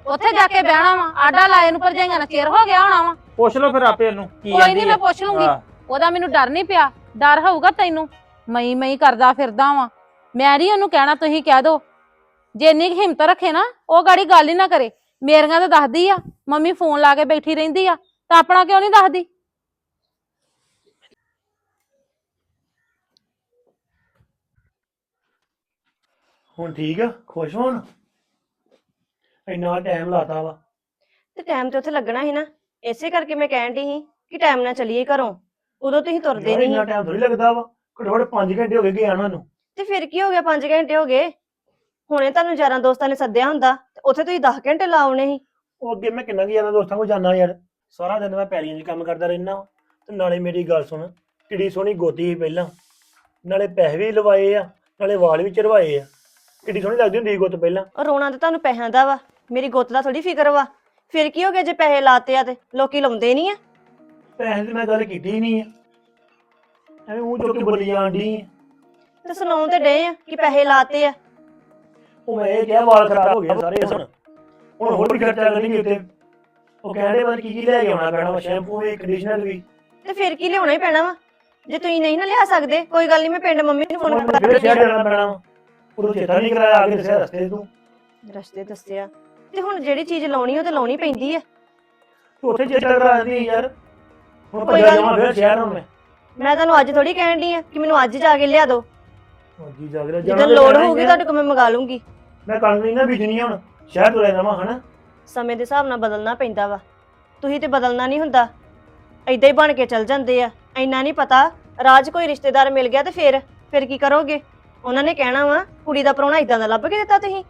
ਉੱਥੇ ਜਾ ਕੇ ਬਹਿਣਾ ਵਾ। ਆਡਾ ਲਾਏ ਨੂੰ ਭਰਜਾਈਆਂ ਨਾਲ ਚਿਰ ਹੋ ਗਿਆ ਹੋਣਾ ਵਾ। ਪੁੱਛ ਲਓ ਫਿਰ ਆਪੇ ਉਹਨੂੰ ਕੀ ਕੋਈ ਨਹੀਂ। ਮੈਂ ਪੁੱਛ ਲੂੰਗੀ। ਉਹਦਾ ਮੈਨੂੰ ਡਰ ਨਹੀਂ ਪਿਆ। ਡਰ ਹੋਊਗਾ ਤੈਨੂੰ। ਮਈ ਮਈ ਕਰਦਾ ਫਿਰਦਾ ਵਾਂ। ਮੈਂ ਨਹੀਂ ਉਹਨੂੰ ਕਹਿਣਾ ਤੁਸੀਂ ਕਹਿ ਦੋ। ਜੇ ਇੰਨੀ ਕੁ ਹਿੰਮਤ ਰੱਖੇ ਨਾ ਉਹ ਗਾੜੀ ਗੱਲ ਹੀ ਨਾ ਕਰੇ। ਮੇਰੀਆਂ ਤਾਂ ਦੱਸਦੀ ਆ। ਮੰਮੀ ਫੋਨ ਲਾ ਕੇ ਬੈਠੀ ਰਹਿੰਦੀ ਆ। ਤਾਂ ਆਪਣਾ ਕਿਉਂ ਨਹੀਂ ਦੱਸਦੀ? ਹੁਣ ਠੀਕ ਆ? ਖੁਸ਼ ਹੋਣ? ਇੰਨਾ ਟਾਈਮ ਲਾਤਾ ਵਾ। ਤੇ ਟਾਈਮ ਤੇ ਉੱਥੇ ਲੱਗਣਾ ਸੀ ਨਾ। ਇਸੇ ਕਰਕੇ ਮੈਂ ਕਹਿਣ ਦੀ ਸੀ ਕਿ ਟਾਈਮ ਨਾਲ ਚੱਲੀਏ ਘਰੋਂ। ਉਦੋਂ ਤੁਸੀਂ ਤੁਰਦੇ ਯਾਰ ਨਹੀਂ ਇੰਨਾ ਟਾਈਮ ਥੋੜੀ ਲੱਗਦਾ ਵਾ। ਘੱਟੋ ਘੱਟ 5 ਘੰਟੇ ਹੋ ਗਏ ਗਿਆ ਉਹਨਾਂ ਨੂੰ ਤੇ ਫਿਰ ਕੀ ਹੋ ਗਿਆ 5 ਘੰਟੇ ਹੋ ਗਏ? ਹੁਣੇ ਤੁਹਾਨੂੰ ਯਾਰਾਂ ਦੋਸਤਾਂ ਨੇ ਸੱਦਿਆ ਹੁੰਦਾ। ਤੇ ਉੱਥੇ ਤੁਸੀਂ 10 ਘੰਟੇ ਲਾਉਣੇ ਸੀ। ਉਹ ਅੱਗੇ ਮੈਂ ਕਿੰਨਾ ਕੀ ਯਾਰਾਂ ਦੋਸਤਾਂ ਕੋਲ ਜਾਣਾ ਯਾਰ। ਸਾਰਾ ਦਿਨ ਮੈਂ ਪੈਲੀਆਂ 'ਚ ਕੰਮ ਕਰਦਾ ਰਹਿਣਾ ਤੇ ਨਾਲੇ ਮੇਰੀ ਗੱਲ ਸੁਣ। ਕਿੱਡੀ ਸੋਹਣੀ ਗੋਤੀ ਸੀ ਪਹਿਲਾਂ। ਨਾਲੇ ਪੈਸੇ ਵੀ ਲਵਾਏ ਆ। ਨਾਲੇ ਵਾਲ ਵੀ ਚੜਵਾਏ ਆ। ਕਿੱਡੀ ਸੋਹਣੀ ਲੱਗਦੀ ਹੁੰਦੀ ਸੀ ਗੁੱਤ ਪਹਿਲਾਂ। ਉਹ ਰੋਣਾ ਤੇ ਤੁਹਾਨੂੰ ਪੈਸਿਆਂ ਦਾ ਵਾ ਮੇਰੀ ਗੁੱਤ ਦਾ ਥੋੜੀ ਫਿਕਰ ਵਾ। ਫਿਰ ਕੀ ਹੋ ਗਿਆ ਜੇ ਪੈਸੇ ਲਾਤੇ ਆ ਤੇ ਲੋਕੀ ਲਾਉਂਦੇ ਨਹੀਂ ਆ? ਪੈਸੇ ਦੀ ਮੈਂ ਗੱਲ ਕੀਤੀ ਹੀ ਨਹੀਂ ਆ। ਐਵੇਂ ਮੂੰਹ ਚੁੱਕ ਕੇ ਬੋਲੀ ਜਾਂਦੀ ਤੇ ਸੁਣਾਉਣ ਤੇ ਡੇ ਆ ਕਿ ਪੈਸੇ ਲਾਤੇ ਆ? ਉਹ ਮੈਂ ਇਹ ਕਿਹਾ ਵਾਲ ਖਰਾਬ ਹੋ ਗਏ ਸਾਰੇ ਹੁਣ। ਹੁਣ ਹੋਰ ਵੀ ਖਰਚਾ ਕਰਨਗੇ ਉੱਤੇ। ਉਹ ਕਹਿੰਦੇ ਪਤਾ ਕੀ ਕੀ ਲੈ ਕੇ ਆਉਣਾ ਪੈਣਾ ਵਾ ਸ਼ੈਂਪੂ ਵੀ ਕੰਡੀਸ਼ਨਰ ਵੀ। ਤੇ ਫਿਰ ਕੀ ਲਿਆਉਣਾ ਹੀ ਪੈਣਾ ਵਾ? ਜੇ ਤੁਸੀਂ ਨਹੀਂ ਨਾ ਲਿਆ ਸਕਦੇ ਕੋਈ ਗੱਲ ਨਹੀਂ ਮੈਂ ਪਿੰਡ ਮੰਮੀ ਨੂੰ ਫੋਨ ਹੁਣ ਕਰ ਫਿਰ ਸ਼ਹਿਰ ਜਾਣਾ ਪੈਣਾ ਵਾ। ਉਦੋਂ ਚੇਤਾ ਨਹੀਂ ਕਰਾਇਆ ਆ ਕੇ ਦੱਸਿਆ ਰਸਤੇ ਤੂੰ। ਰਸਤੇ ਦੱਸਿਆ। ਤੇ ਹੁਣ ਜਿਹੜੀ ਚੀਜ਼ ਲਾਉਣੀ ਉਹ ਤੇ ਲਾਉਣੀ ਪੈਂਦੀ ਆ। ਤੂੰ ਉੱਥੇ ਚੇਤਾ ਕਰਾ ਦਿੰਦੀ ਯਾਰ। ਹੁਣ ਕੋਈ ਭੱਜਿਆ ਗੱਲ ਜਾਵਾਂ ਫਿਰ ਸ਼ਹਿਰ ਨੂੰ ਮੈਂ। ਮੈਂ ਤੁਹਾਨੂੰ ਅੱਜ ਥੋੜੀ ਕਹਿਣ ਦੀ ਆ ਕਿ ਮੈਨੂੰ ਅੱਜ ਜਾ ਕੇ ਲਿਆ ਦਿਓ। ਜੀ ਜਾਗ ਰਿਹਾ ਜਦੋਂ ਲੋੜ ਹੋਊਗੀ ਤੁਹਾਡੇ ਕੋਲ ਮੈਂ ਮੰਗਾ ਲੂੰਗੀ। ਮੈਂ ਕਣਕ ਨਹੀਂ ਨਾ ਬੀਜਣੀ ਹੁਣ। ਸ਼ਹਿਰ ਤੋਂ ਲੈ ਜਾਵਾਂ ਹਨਾ? ਸਮੇਂ ਦੇ ਹਿਸਾਬ ਨਾਲ ਬਦਲਣਾ ਪੈਂਦਾ ਵਾ। ਤੁਸੀਂ ਤੇ ਬਦਲਣਾ ਨਹੀਂ ਹੁੰਦਾ। ਐਦਾਂ ਹੀ ਬਣ ਕੇ ਚੱਲ ਜਾਂਦੇ ਆ। ਇੰਨਾ ਨਹੀਂ ਪਤਾ। ਰਾਜ ਕੋਈ ਰਿਸ਼ਤੇਦਾਰ ਮਿਲ ਗਿਆ ਤੇ ਫਿਰ ਫਿਰ ਕੀ ਕਰੋਗੇ? ਉਹਨਾਂ ਨੇ ਕਹਿਣਾ ਵਾ ਕੁੜੀ ਦਾ ਪ੍ਰਾਹੁਣਾ ਇਦਾਂ ਦਾ ਲੱਭ ਕੇ ਦਿੱਤਾ ਤੁਸੀਂ।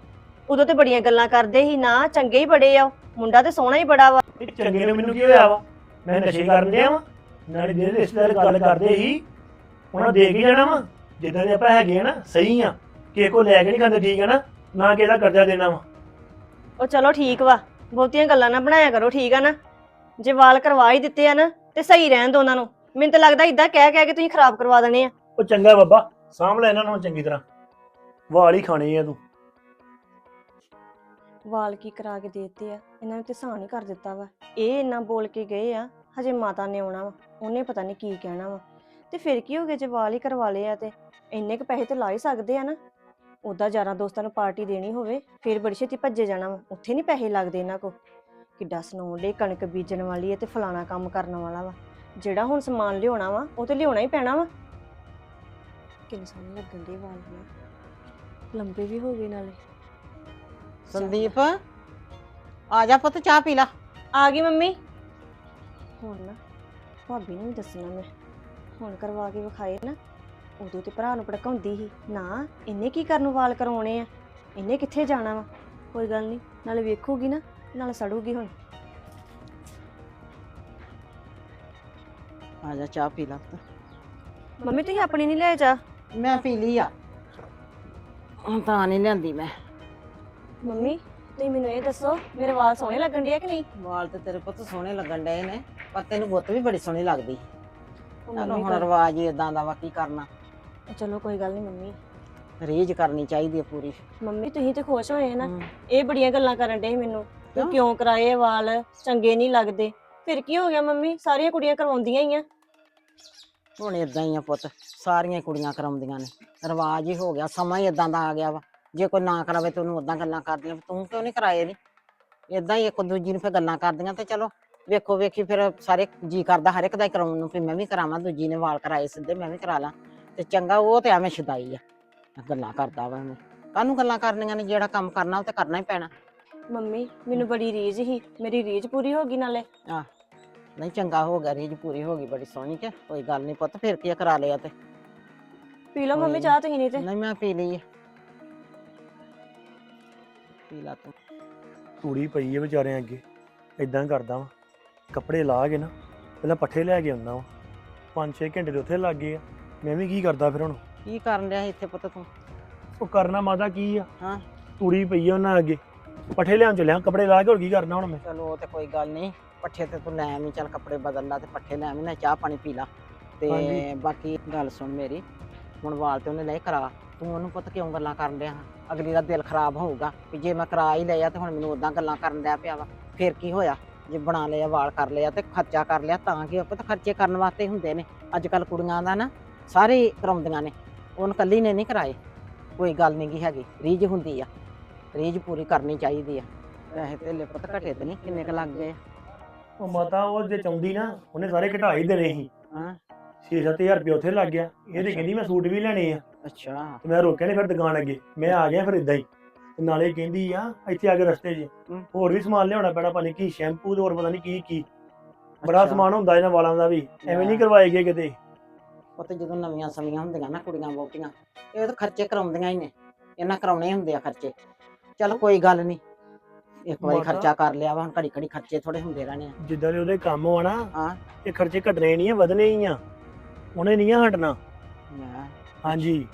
ਉਦੋਂ ਤੇ ਬੜੀਆਂ ਗੱਲਾਂ ਕਰਦੇ ਸੀ ਨਾ ਚੰਗੇ ਹੀ ਬੜੇ ਆ ਉਹ। ਮੁੰਡਾ ਤੇ ਸੋਹਣਾ ਹੀ ਬੜਾ ਵਾ। ਇਹ ਚੰਗੇ ਨੂੰ ਮੈਨੂੰ ਕੀ ਹੋਇਆ ਵਾ? ਮੈਂ ਨਸ਼ੇ ਕਰਨ ਡਿਆ ਵਾ। ਨਾਲੇ ਜਿਹੜੇ ਰਿਸ਼ਤੇਦਾਰ ਗੱਲ ਕਰਦੇ ਸੀ ਉਹਨਾਂ ਦੇ ਕੇ ਜਾਣਾ ਵਾ। ਜਿੱਦਾਂ ਦੇ ਆਪਾਂ ਹੈਗੇ ਆ ਨਾ ਸਹੀ ਆ। ਕਿਸੇ ਕੋ ਲੈ ਕੇ ਨਹੀਂ ਖਾਂਦੇ ਠੀਕ ਆ ਨਾ? ਨਾ ਕਿਸੇ ਦਾ ਕਰਜ਼ਾ ਦੇਣਾ ਵਾ। ਉਹ ਚਲੋ ਠੀਕ ਵਾ ਬਹੁਤੀਆਂ ਗੱਲਾਂ ਨਾ ਬਣਾਇਆ ਕਰੋ ਠੀਕ ਆ ਨਾ? ਜੇ ਵਾਲ ਕਰਵਾ ਹੀ ਦਿੱਤੇ ਆ ਨਾ ਤੇ ਸਹੀ ਰਹਿਣ ਦੋ ਉਹਨਾਂ ਨੂੰ। ਮੈਨੂੰ ਤਾਂ ਲੱਗਦਾ ਇਦਾਂ ਕਹਿ ਕਹਿ ਕੇ ਤੁਸੀਂ ਖਰਾਬ ਕਰਵਾ ਦੇਣੇ ਆ। ਉਹ ਚੰਗਾ ਬਾਬਾ ਸਾਂਭ ਲੈ ਇਹਨਾਂ ਨੂੰ ਚੰਗੀ ਤਰ੍ਹਾਂ। ਵਾਲ ਹੀ ਖਾਣੇ ਆ ਤੂੰ। ਵਾਲ ਕੀ ਕਰਾ ਕੇ ਦੇਤੇ ਆ? ਇਹਨਾਂ ਨੇ ਤੇ ਸਾਨ ਹੀ ਕਰ ਦਿੱਤਾ ਵਾ। ਇਹ ਇੰਨਾ ਬੋਲ ਕੇ ਗਏ ਆ, ਹਜੇ ਮਾਤਾ ਨੇ ਆਉਣਾ ਵਾ। ਉਹਨੇ ਪਤਾ ਨਹੀਂ ਕੀ ਕਹਿਣਾ ਵਾ। ਤੇ ਫਿਰ ਕੀ ਹੋ ਗਿਆ ਜੇ ਵਾਲ ਹੀ ਕਰਵਾ ਲਏ ਆ ਤੇ? ਇੰਨੇ ਕੁ ਪੈਸੇ ਤੇ ਲਾ ਹੀ ਸਕਦੇ ਆ ਨਾ। ਉਦਾਂ ਯਾਰਾਂ ਦੋਸਤਾਂ ਨੂੰ ਪਾਰਟੀ ਦੇਣੀ ਹੋਵੇ, ਫਿਰ ਬੜੀ ਛੇਤੀ ਭੱਜੇ ਜਾਣਾ ਵਾ। ਉੱਥੇ ਨਹੀਂ ਪੈਸੇ ਲੱਗਦੇ ਇਹਨਾਂ ਕੋ ਕਿੱਡਾ ਸੁਣਾਉਣ ਡੇ ਕਣਕ ਬੀਜਣ ਵਾਲੀ ਹੈ ਤੇ ਫਲਾਣਾ ਕੰਮ ਕਰਨ ਵਾਲਾ ਵਾ। ਜਿਹੜਾ ਹੁਣ ਸਮਾਨ ਲਿਆਉਣਾ ਵਾ, ਉਹ ਤੇ ਲਿਆਉਣਾ ਹੀ ਪੈਣਾ ਵਾ। ਕਿੰਨੇ ਸੋਹਣੇ ਲੱਗਣ ਦੇ ਵਾਲ ਨਾ ਲੰਬੇ ਵੀ ਹੋ ਗਏ ਨਾਲੇ। ਸੰਦੀਪ ਆ ਜਾ ਪੁੱਤ ਚਾਹ ਪੀ ਲਾ। ਆ ਗਈ ਮੰਮੀ। ਹੁਣ ਨਾ ਭਾਬੀ ਨੂੰ ਵੀ ਦੱਸਣਾ ਮੈਂ। ਹੁਣ ਕਰਵਾ ਕੇ ਵਿਖਾਏ ਨਾ ਉਦੋਂ ਤੇ ਭਰਾ ਨੂੰ ਭੜਕਾਉਂਦੀ ਸੀ। ਨਾ ਇਹਨੇ ਕੀ ਕਰਨ ਨੂੰ ਵਾਲ ਕਰਵਾਉਣੇ ਆ? ਇਹਨੇ ਕਿੱਥੇ ਜਾਣਾ ਵਾ? ਕੋਈ ਗੱਲ ਨਹੀਂ ਨਾਲੇ ਵੇਖੂਗੀ ਨਾ ਨਾਲੇ ਸੜੂਗੀ ਹੁਣ। ਆ ਜਾ ਚਾਹ ਪੀ ਲਾ ਪੁੱਤ। ਮੰਮੀ ਤੁਸੀਂ ਆਪਣੀ ਨਹੀਂ ਲੈ ਜਾ। ਮੈਂ ਪੀ ਲਈ ਆ। ਹੁਣ ਤਾਂ ਨਹੀਂ ਲਿਆਂਦੀ ਮੈਂ। ਮੰਮੀ ਤੁਸੀਂ ਮੈਨੂੰ ਇਹ ਦੱਸੋ ਮੇਰੇ ਵਾਲ ਸੋਹਣੇ ਲੱਗਣ ਡਿਆ ਕਿ ਨਹੀਂ? ਵਾਲ ਤੇ ਤੇਰੇ ਪੁੱਤ ਸੋਹਣੇ ਲੱਗਣ ਡਏ ਨੇ ਪਰ ਤੈਨੂੰ ਗੁੱਤ ਵੀ ਬੜੀ ਸੋਹਣੀ ਲੱਗਦੀ। ਉਹ ਚਲੋ ਮੰਮੀ ਹੁਣ ਕਰ- ਰਿਵਾਜ ਹੀ ਇਦਾਂ ਦਾ ਵਾ ਕੀ ਕਰਨਾ? ਚਲੋ ਕੋਈ ਗੱਲ ਨਹੀਂ ਮੰਮੀ। ਰੀਝ ਕਰਨੀ ਚਾਹੀਦੀ ਹੈ ਪੂਰੀ। ਮੰਮੀ ਤੁਸੀਂ ਤੇ ਖੁਸ਼ ਹੋਏ ਨਾ ਹਮ। ਇਹ ਬੜੀਆਂ ਗੱਲਾਂ ਕਰਨ ਡੇ ਮੈਨੂੰ ਕਿਉਂ? ਕਰਾਏ ਇਹ ਵਾਲ ਚੰਗੇ ਨਹੀਂ ਲੱਗਦੇ। ਫਿਰ ਕੀ ਹੋ ਗਿਆ ਮੰਮੀ? ਸਾਰੀਆਂ ਕੁੜੀਆਂ ਕਰਵਾਉਂਦੀਆਂ ਹੀ ਆ। ਹੁਣ ਇਦਾਂ ਹੀ ਆ ਪੁੱਤ ਸਾਰੀਆਂ ਕੁੜੀਆਂ ਕਰਾਉਂਦੀਆਂ ਨੇ। ਰਿਵਾਜ ਹੀ ਹੋ ਗਿਆ ਸਮਾਂ ਹੀ ਇਦਾਂ ਦਾ ਆ ਗਿਆ ਵਾ। ਜੇ ਕੋਈ ਨਾ ਕਰਾਵੇ ਤੇ ਉਹਨੂੰ ਉਦਾਂ ਗੱਲਾਂ ਕਰਦੀਆਂ ਤੂੰ ਕਿਉਂ ਨਹੀਂ ਕਰਾਏ ਨਹੀਂ ਇਦਾਂ ਹੀ ਇੱਕ ਦੂਜੀ ਨੂੰ ਫਿਰ ਗੱਲਾਂ ਕਰਦੀਆਂ ਤੇ ਚਲੋ ਵੇਖੋ ਵੇਖੀ ਫਿਰ ਸਾਰੇ ਜੀ ਕਰਦਾ ਹਰ ਇੱਕ ਦਾ ਹੀ ਕਰਾਉਣ ਨੂੰ ਵੀ ਮੈਂ ਵੀ ਕਰਾਵਾਂ ਦੂਜੀ ਨੇ ਵਾਲ ਕਰਾਏ ਸਿੱਧੇ ਮੈਂ ਵੀ ਕਰਾ ਲਾਂ। ਤੇ ਚੰਗਾ ਉਹ ਤੇ ਐਵੇਂ ਸ਼ਦਾਈ ਆ ਗੱਲਾਂ ਕਰਦਾ ਵਾ ਐਵੇਂ ਕਾਹਨੂੰ ਗੱਲਾਂ ਕਰਨੀਆਂ ਨੇ ਜਿਹੜਾ ਕੰਮ ਕਰਨਾ ਉਹ ਤੇ ਕਰਨਾ ਹੀ ਪੈਣਾ। ਮੰਮੀ ਮੈਨੂੰ ਬੜੀ ਰੀਝ ਹੀ ਮੇਰੀ ਰੀਝ ਪੂਰੀ ਹੋ ਗਈ ਨਾਲੇ। ਨਹੀਂ ਚੰਗਾ ਹੋ ਗਿਆ ਰੀਝ ਪੂਰੀ ਹੋ ਗਈ ਬੜੀ ਸੋਹਣੀ ਕਿ ਕੋਈ ਗੱਲ ਨਹੀਂ ਪੁੱਤ ਫਿਰ ਕੀ ਆ, ਕਰਾ ਲਿਆ ਤੇ। ਪੀ ਲਓ ਮੰਮੀ ਚਾਹ ਤੁਸੀਂ ਨਹੀਂ ਤੇ। ਨਹੀਂ ਮੈਂ ਪੀ ਲਈ ਆ। ਪੀ ਲਾ ਤੂੰ। ਤੂੜੀ ਪਈ ਹੈ ਵਿਚਾਰਿਆਂ ਅੱਗੇ ਇਦਾਂ ਕਰਦਾ ਵਾਂ। ਕੱਪੜੇ ਲਾ ਕੇ ਨਾ ਪਹਿਲਾਂ ਪੱਠੇ ਲੈ ਕੇ ਆਉਂਦਾ ਵਾਂ। 5-6 ਘੰਟੇ ਦੇ ਉੱਥੇ ਲੱਗ ਗਏ ਆ। ਮੈਂ ਵੀ ਕੀ ਕਰਦਾ ਫਿਰ ਹੁਣ? ਕੀ ਕਰਨ ਰਿਹਾ ਇੱਥੇ ਪੁੱਤ ਤੂੰ? ਉਹ ਕਰਨਾ ਮਾਦਾ ਕੀ ਆ? ਹਾਂ। ਤੂੜੀ ਪਈ ਆ ਉਹਨਾਂ ਅੱਗੇ। ਪੱਠੇ ਲਿਆਉਣ ਚੱਲਿਆ ਕੱਪੜੇ ਲਾ ਕੇ ਹੋਰ ਕੀ ਕਰਨਾ ਹੁਣ ਮੈਂ? ਚਲੋ ਉਹ ਤੇ ਕੋਈ ਗੱਲ ਨਹੀਂ ਪੱਠੇ ਤੇ ਤੂੰ ਲੈ ਆਵੀਂ ਚੱਲ ਕੱਪੜੇ ਬਦਲ ਲਾ ਤੇ ਪੱਠੇ ਲੈ ਆਵੀਂ ਨਾ ਚਾਹ ਪਾਣੀ ਪੀ ਲਾ। ਤੇ ਹਾਂਜੀ। ਬਾਕੀ ਗੱਲ ਸੁਣ ਮੇਰੀ ਹੁਣ ਵਾਲ ਤੇ ਉਹਨੇ ਲੈ ਕਰਾ। ਤੂੰ ਉਹਨੂੰ ਪੁੱਤ ਕਿਉਂ ਗੱਲਾਂ ਕਰਨ ਡਿਆ? ਅਗਲੀ ਦਾ ਦਿਲ ਖਰਾਬ ਹੋਊਗਾ ਵੀ ਜੇ ਮੈਂ ਕਰਾ ਹੀ ਲਿਆ ਤੇ ਹੁਣ ਮੈਨੂੰ ਉਦਾਂ ਗੱਲਾਂ ਕਰਨ ਡਿਆ ਪਿਆ ਵਾ। ਫੇਰ ਕੀ ਹੋਇਆ? ਜੇ ਬਣਾ ਲਿਆ ਵਾਲ ਕਰ ਲਿਆ ਤੇ ਖਰਚਾ ਕਰ ਲਿਆ ਤਾਂ ਕੀ ਪੁੱਤ ਖਰਚੇ ਕਰਨ ਵਾਸਤੇ ਹੀ ਹੁੰਦੇ ਨੇ। ਅੱਜ ਕੱਲ ਕੁੜੀਆਂ ਦਾ ਨਾ ਸਾਰੇ ਹੀ ਕਰਾਉਂਦੀਆਂ ਨੇ। ਉਹਨ ਕੱਲੀ ਨੇ ਨਹੀਂ ਕਰਾਏ। ਕੋਈ ਗੱਲ ਨਹੀਂ ਗੀ ਹੈਗੀ। ਰੀਝ ਹੁੰਦੀ ਆ। ਰੀਝ ਪੂਰੀ ਕਰਨੀ ਚਾਹੀਦੀ ਆ। ਵੈਸੇ ਤੇ ਪੁੱਤ ਘਟੇ ਤੇ ਨਹੀਂ ਕਿੰਨੇ ਕ ਲੱਗ ਗਏ ਆ? ਉਹ ਮਾਤਾ ਉਹ ਜੇ ਚਾਹੁੰਦੀ ਨਾ ਉਹਨੇ ਸਾਰੇ ਘਟਾ ਹੀ ਦੇਣੇ ਸੀ। ਹਾਂ। 6-7000 ਰੁਪਏ ਉੱਥੇ ਲੱਗ ਗਿਆ। ਇਹ ਤੇ ਕਹਿੰਦੀ ਮੈਂ ਸੂਟ ਵੀ ਲੈਣੇ ਆ। ਅੱਛਾ। ਤੇ ਮੈਂ ਰੋਕਿਆ ਨਹੀਂ ਫਿਰ ਦੁਕਾਨ ਅੱਗੇ। ਮੈਂ ਆ ਗਿਆ ਫਿਰ ਇਦਾਂ ਹੀ। ਤੇ ਨਾਲੇ ਕਹਿੰਦੀ ਆ ਇੱਥੇ ਆ ਕੇ ਰਸਤੇ 'ਚ। ਹੋਰ ਵੀ ਸਮਾਨ ਲਿਆਉਣਾ ਪੈਣਾ ਪਾਣੀ ਕੀ ਸ਼ੈਂਪੂ ਤੇ ਹੋਰ ਪਤਾ ਨਹੀਂ ਕੀ ਕੀ। ਬੜਾ। ਸਮਾਨ ਹੁੰਦਾ ਇਹਨਾਂ ਵਾਲਾਂ ਦਾ ਵੀ। ਐਵੇਂ ਨਹੀਂ। ਕਰਵਾਏ ਗਏ ਕਿਤੇ। ਪੁੱਤ ਜਦੋਂ ਨਵੀਆਂ ਸਮੀਆਂ ਹੁੰਦੀਆਂ ਨਾ ਕੁੜੀਆਂ ਬਹੁਤੀਆਂ ਇਹ ਤਾਂ ਖਰਚੇ ਕਰਾਉਂਦੀਆਂ ਹੀ ਨੇ। ਇਹਨਾਂ ਕਰਾਉਣੇ ਹੁੰਦੇ ਆ ਖਰਚੇ। ਚਲ ਕੋਈ ਗੱਲ ਨਹੀਂ ਇੱਕ ਵਾਰੀ ਮਾਤਾ- ਖਰਚਾ ਕਰ ਲਿਆ ਵਾ ਹੁਣ ਘੜੀ ਘੜੀ ਖਰਚੇ ਥੋੜੇ ਹੁੰਦੇ ਰਹਿਣੇ ਆ। ਜਿੱਦਾਂ ਦੇ ਉਹਦੇ ਕੰਮ ਹੋਣਾ ਹਾਂ। ਇਹ ਖਰਚੇ ਘਟਣੇ ਨਹੀਂ ਆ ਵਧਣੇ ਹੀ ਆ। ਉਹਨੇ ਨਹੀਂ ਆ ਹਟਣਾ। ਮੈਂ। ਹਾਂਜੀ।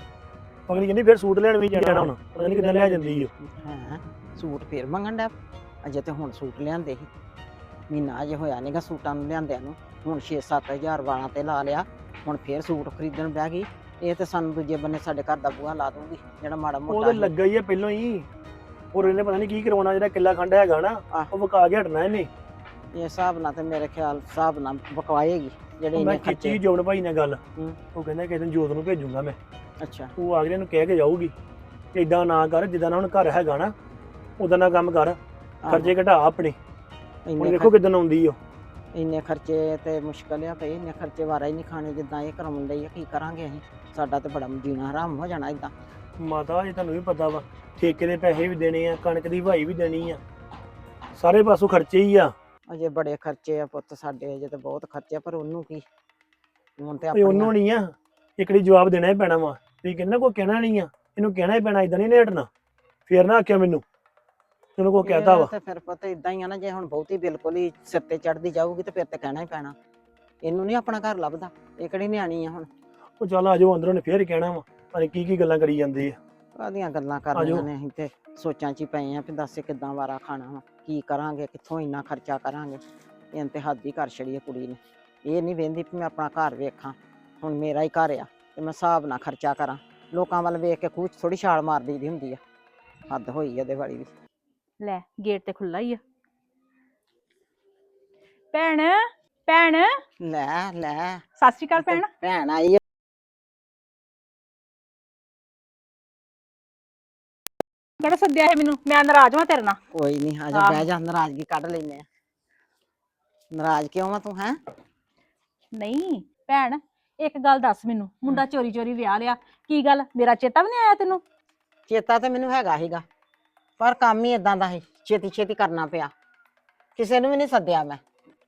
ਅਗਲੀ ਕਹਿੰਦੀ ਫਿਰ ਸੂਟ ਲੈਣ ਵੀ ਜਾਣਾ ਹੁਣ। ਪਤਾ ਨਹੀਂ ਕਿੱਦਾਂ ਲਿਆ ਜਾਂਦੀ ਉਹ ਹਾਂ। ਸੂਟ ਫੇਰ ਮੰਗਣ ਦਾ ਅਜੇ ਤੇ ਹੁਣ ਸੂਟ ਲਿਆਂਦੇ ਸੀ। ਮਹੀਨਾ ਅਜੇ ਹੋਇਆ ਨਹੀਂਗਾ ਸੂਟਾਂ ਨੂੰ ਲਿਆਂਦਿਆਂ ਨੂੰ। ਹੁਣ 6-7000 ਵਾਲਾਂ ਤੇ ਲਾ ਲਿਆ। ਹੁਣ ਫੇਰ ਸੂਟ ਖਰੀਦਣ ਬਹਿ ਗਈ। ਇਹ ਤੇ ਸਾਨੂੰ ਦੂਜੇ ਬੰਨੇ ਸਾਡੇ ਘਰ ਦਾ ਬੂਹਾ ਲਾ ਦੂੰਗੀ ਜਿਹੜਾ ਮਾੜਾ ਉਹ ਮੋਟਾ ਤਾਂ ਸੀ। ਲੱਗਾ ਹੀ ਆ ਪਹਿਲਾਂ ਹੀ। ਹੋਰ ਇਹਨੇ ਪਤਾ ਨਹੀਂ ਕੀ ਕਰਵਾਉਣਾ ਜਿਹੜਾ ਕਿੱਲਾ ਖੰਡ ਹੈਗਾ ਨਾ। ਉਹ ਵਕਾ ਕੇ ਹਟਣਾ ਇਹਨੇ। ਇਹ ਹਿਸਾਬ ਨਾਲ ਤੇ ਮੇਰੇ ਖਿਆਲ ਹਿਸਾਬ ਨਾਲ ਬਕਵਾਏਗੀ ਜਿਹੜੇ ਮੈਂ ਕੀਤੀ ਜੋਬਨ ਭਾਈ ਨਾਲ ਗੱਲ। ਉਹ ਕਹਿੰਦਾ ਕਿ ਦਿਨ ਜੋਤ ਨੂੰ ਭੇਜੂਗਾ ਮੈਂ। ਅੱਛਾ। ਉਹ ਅਗਲੇ ਨੂੰ ਕਹਿ ਕੇ ਜਾਊਗੀ ਇਦਾਂ ਨਾ ਕਰ ਜਿੱਦਾਂ ਨਾ ਹੁਣ ਘਰ ਹੈਗਾ ਨਾ ਉਦਾਂ ਨਾ ਕੰਮ ਕਰ। ਖਰਚੇ ਘਟਾ ਆਪਣੇ। ਹੁਣ ਵੇਖੋ ਕਿਦਾਂ ਆਉਂਦੀ ਉਹ ਇੰਨੇ ਖਰਚੇ ਤੇ ਮੁਸ਼ਕਲ ਆ ਪਈ ਇੰਨੇ ਖਰਚੇ ਵਾਰਾ ਹੀ ਨਹੀਂ ਖਾਣੇ ਜਿੱਦਾਂ ਇਹ ਕਰਾਉਣ ਲਈ ਕੀ ਕਰਾਂਗੇ ਅਸੀਂ? ਸਾਡਾ ਤੇ ਬੜਾ ਜੀਣਾ ਹਰਾਮ ਹੋ ਜਾਣਾ ਇਦਾਂ ਮਾਤਾ ਇਹ ਤੁਹਾਨੂੰ ਵੀ ਪਤਾ ਵਾ ਠੇਕੇ ਦੇ ਪੈਸੇ ਵੀ ਦੇਣੇ ਆ ਕਣਕ ਦੀ ਭਾਈ ਵੀ ਦੇਣੀ ਆ। ਸਾਰੇ ਪਾਸੋਂ ਖਰਚੇ ਹੀ ਆ। ਅਜੇ ਬੜੇ ਖਰਚੇ ਆ ਪੁੱਤ ਸਾਡੇ ਅਜੇ ਤੇ ਬਹੁਤ ਖਰਚੇ ਆ ਪਰ ਉਹਨੂੰ ਕੀ? ਹੁਣ ਤੇ ਤੇ ਉਹਨੂੰ ਨਹੀਂ ਆ ਇਕੜੀ ਜਵਾਬ ਦੇਣਾ ਹੀ ਪੈਣਾ ਵਾ। ਤੁਸੀਂ ਕਹਿੰਦਾ ਕੋਈ ਕਹਿਣਾ ਨਹੀਂ ਆ ਇਹਨੂੰ ਕਹਿਣਾ ਹੀ ਪੈਣਾ ਇਦਾਂ ਨਹੀਂ ਹਟਣਾ ਫੇਰ ਨਾ ਆਖਿਆ ਮੈਨੂੰ ਤੈਨੂੰ ਕੋ ਕਹਿਤਾ ਇਹ ਵਾ ਤੇ ਫਿਰ ਪੁੱਤ ਇਦਾਂ ਹੀ ਆ ਨਾ ਜੇ ਹੁਣ ਬਹੁਤੀ ਬਿਲਕੁਲ ਹੀ ਸਿਰ ਤੇ ਚੜਦੀ ਜਾਊਗੀ ਤੇ ਫਿਰ ਤੇ ਕਹਿਣਾ ਹੀ ਪੈਣਾ। ਇਹਨੂੰ ਨਹੀਂ ਆਪਣਾ ਘਰ ਲੱਭਦਾ ਇਹ ਕਿਹੜੀ ਨਿਆਣੀ ਆ ਹੁਣ। ਉਹ ਚੱਲ ਆ ਜਾਓ ਅੰਦਰੋਂ ਨੇ ਫੇਰ ਹੀ ਕਹਿਣਾ ਵਾ। ਪਰ ਕੀ ਕੀ ਗੱਲਾਂ ਕਰੀ ਜਾਂਦੇ ਆ। ਕਾਹਦੀਆਂ ਗੱਲਾਂ ਕਰਨੀਆਂ ਨੇ ਅਸੀਂ ਤੇ ਸੋਚਾਂ 'ਚ ਹੀ ਪਏ ਆ ਵੀ ਦੱਸ ਕਿੱਦਾਂ ਵਾਰਾ ਖਾਣਾ ਵਾ ਕੀ ਕਰਾਂਗੇ ਕਿੱਥੋਂ ਇੰਨਾ ਖਰਚਾ ਕਰਾਂਗੇ। ਇਹ ਤੇ ਹੱਦ ਹੀ ਕਰ ਛੜੀ ਆ ਕੁੜੀ ਨੇ। ਇਹ ਨਹੀਂ ਵੇਂਦੀ ਵੀ ਮੈਂ ਆਪਣਾ ਘਰ ਵੇਖਾਂ ਹੁਣ ਮੇਰਾ ਹੀ ਘਰ ਆ ਤੇ ਮੈਂ ਹਿਸਾਬ ਨਾਲ ਖਰਚਾ ਕਰਾਂ। ਲੋਕਾਂ ਵੱਲ ਵੇਖ ਕੇ ਖੂਹ 'ਚ ਥੋੜੀ ਛਾਲ ਮਾਰ ਦਈਦੀ ਹੁੰਦੀ ਆ। ਹੱਦ ਹੋਈ ਆ ਇਹਦੇ ਵਾਲੀ ਵੀ। ਲੈ ਗੇਟ ਤੇ ਖੁੱਲਾ ਹੀ ਆ। ਭੈਣ ਭੈਣ। ਲੈ ਲੈ। ਸਤਿ ਸ਼੍ਰੀ ਅਕਾਲ ਭੈਣ। ਭੈਣ ਆਈ ਆ। ਕਿਹੜਾ ਸੱਦਿਆ ਹੈ ਮੈਨੂੰ ਮੈਂ ਨਾਰਾਜ਼ ਹਾਂ ਤੇਰੇ ਨਾਲ। ਕੋਈ ਨਹੀਂ ਆ ਜਾ। ਬਹਿ ਜਾ ਨਾਰਾਜ਼ਗੀ ਕੱਢ ਲੈਨੇ ਆ। ਨਾਰਾਜ਼ ਕਿਉਂ ਆ ਤੂੰ ਹੈ? ਨਹੀਂ ਭੈਣ ਇੱਕ ਗੱਲ ਦੱਸ ਮੈਨੂੰ। ਮੁੰਡਾ ਚੋਰੀ ਚੋਰੀ ਵਿਆਹ ਲਿਆ। ਕੀ ਗੱਲ? ਮੇਰਾ ਚੇਤਾ ਵੀ ਨਹੀਂ ਆਇਆ ਤੈਨੂੰ? ਚੇਤਾ ਤੇ ਮੈਨੂੰ ਹੈਗਾ ਹੀਗਾ ਪਰ ਕੰਮ ਹੀ ਇਦਾਂ ਦਾ ਸੀ। ਛੇਤੀ ਛੇਤੀ ਕਰਨਾ ਪਿਆ। ਕਿਸੇ ਨੂੰ ਵੀ ਨਹੀਂ ਸੱਦਿਆ ਮੈਂ।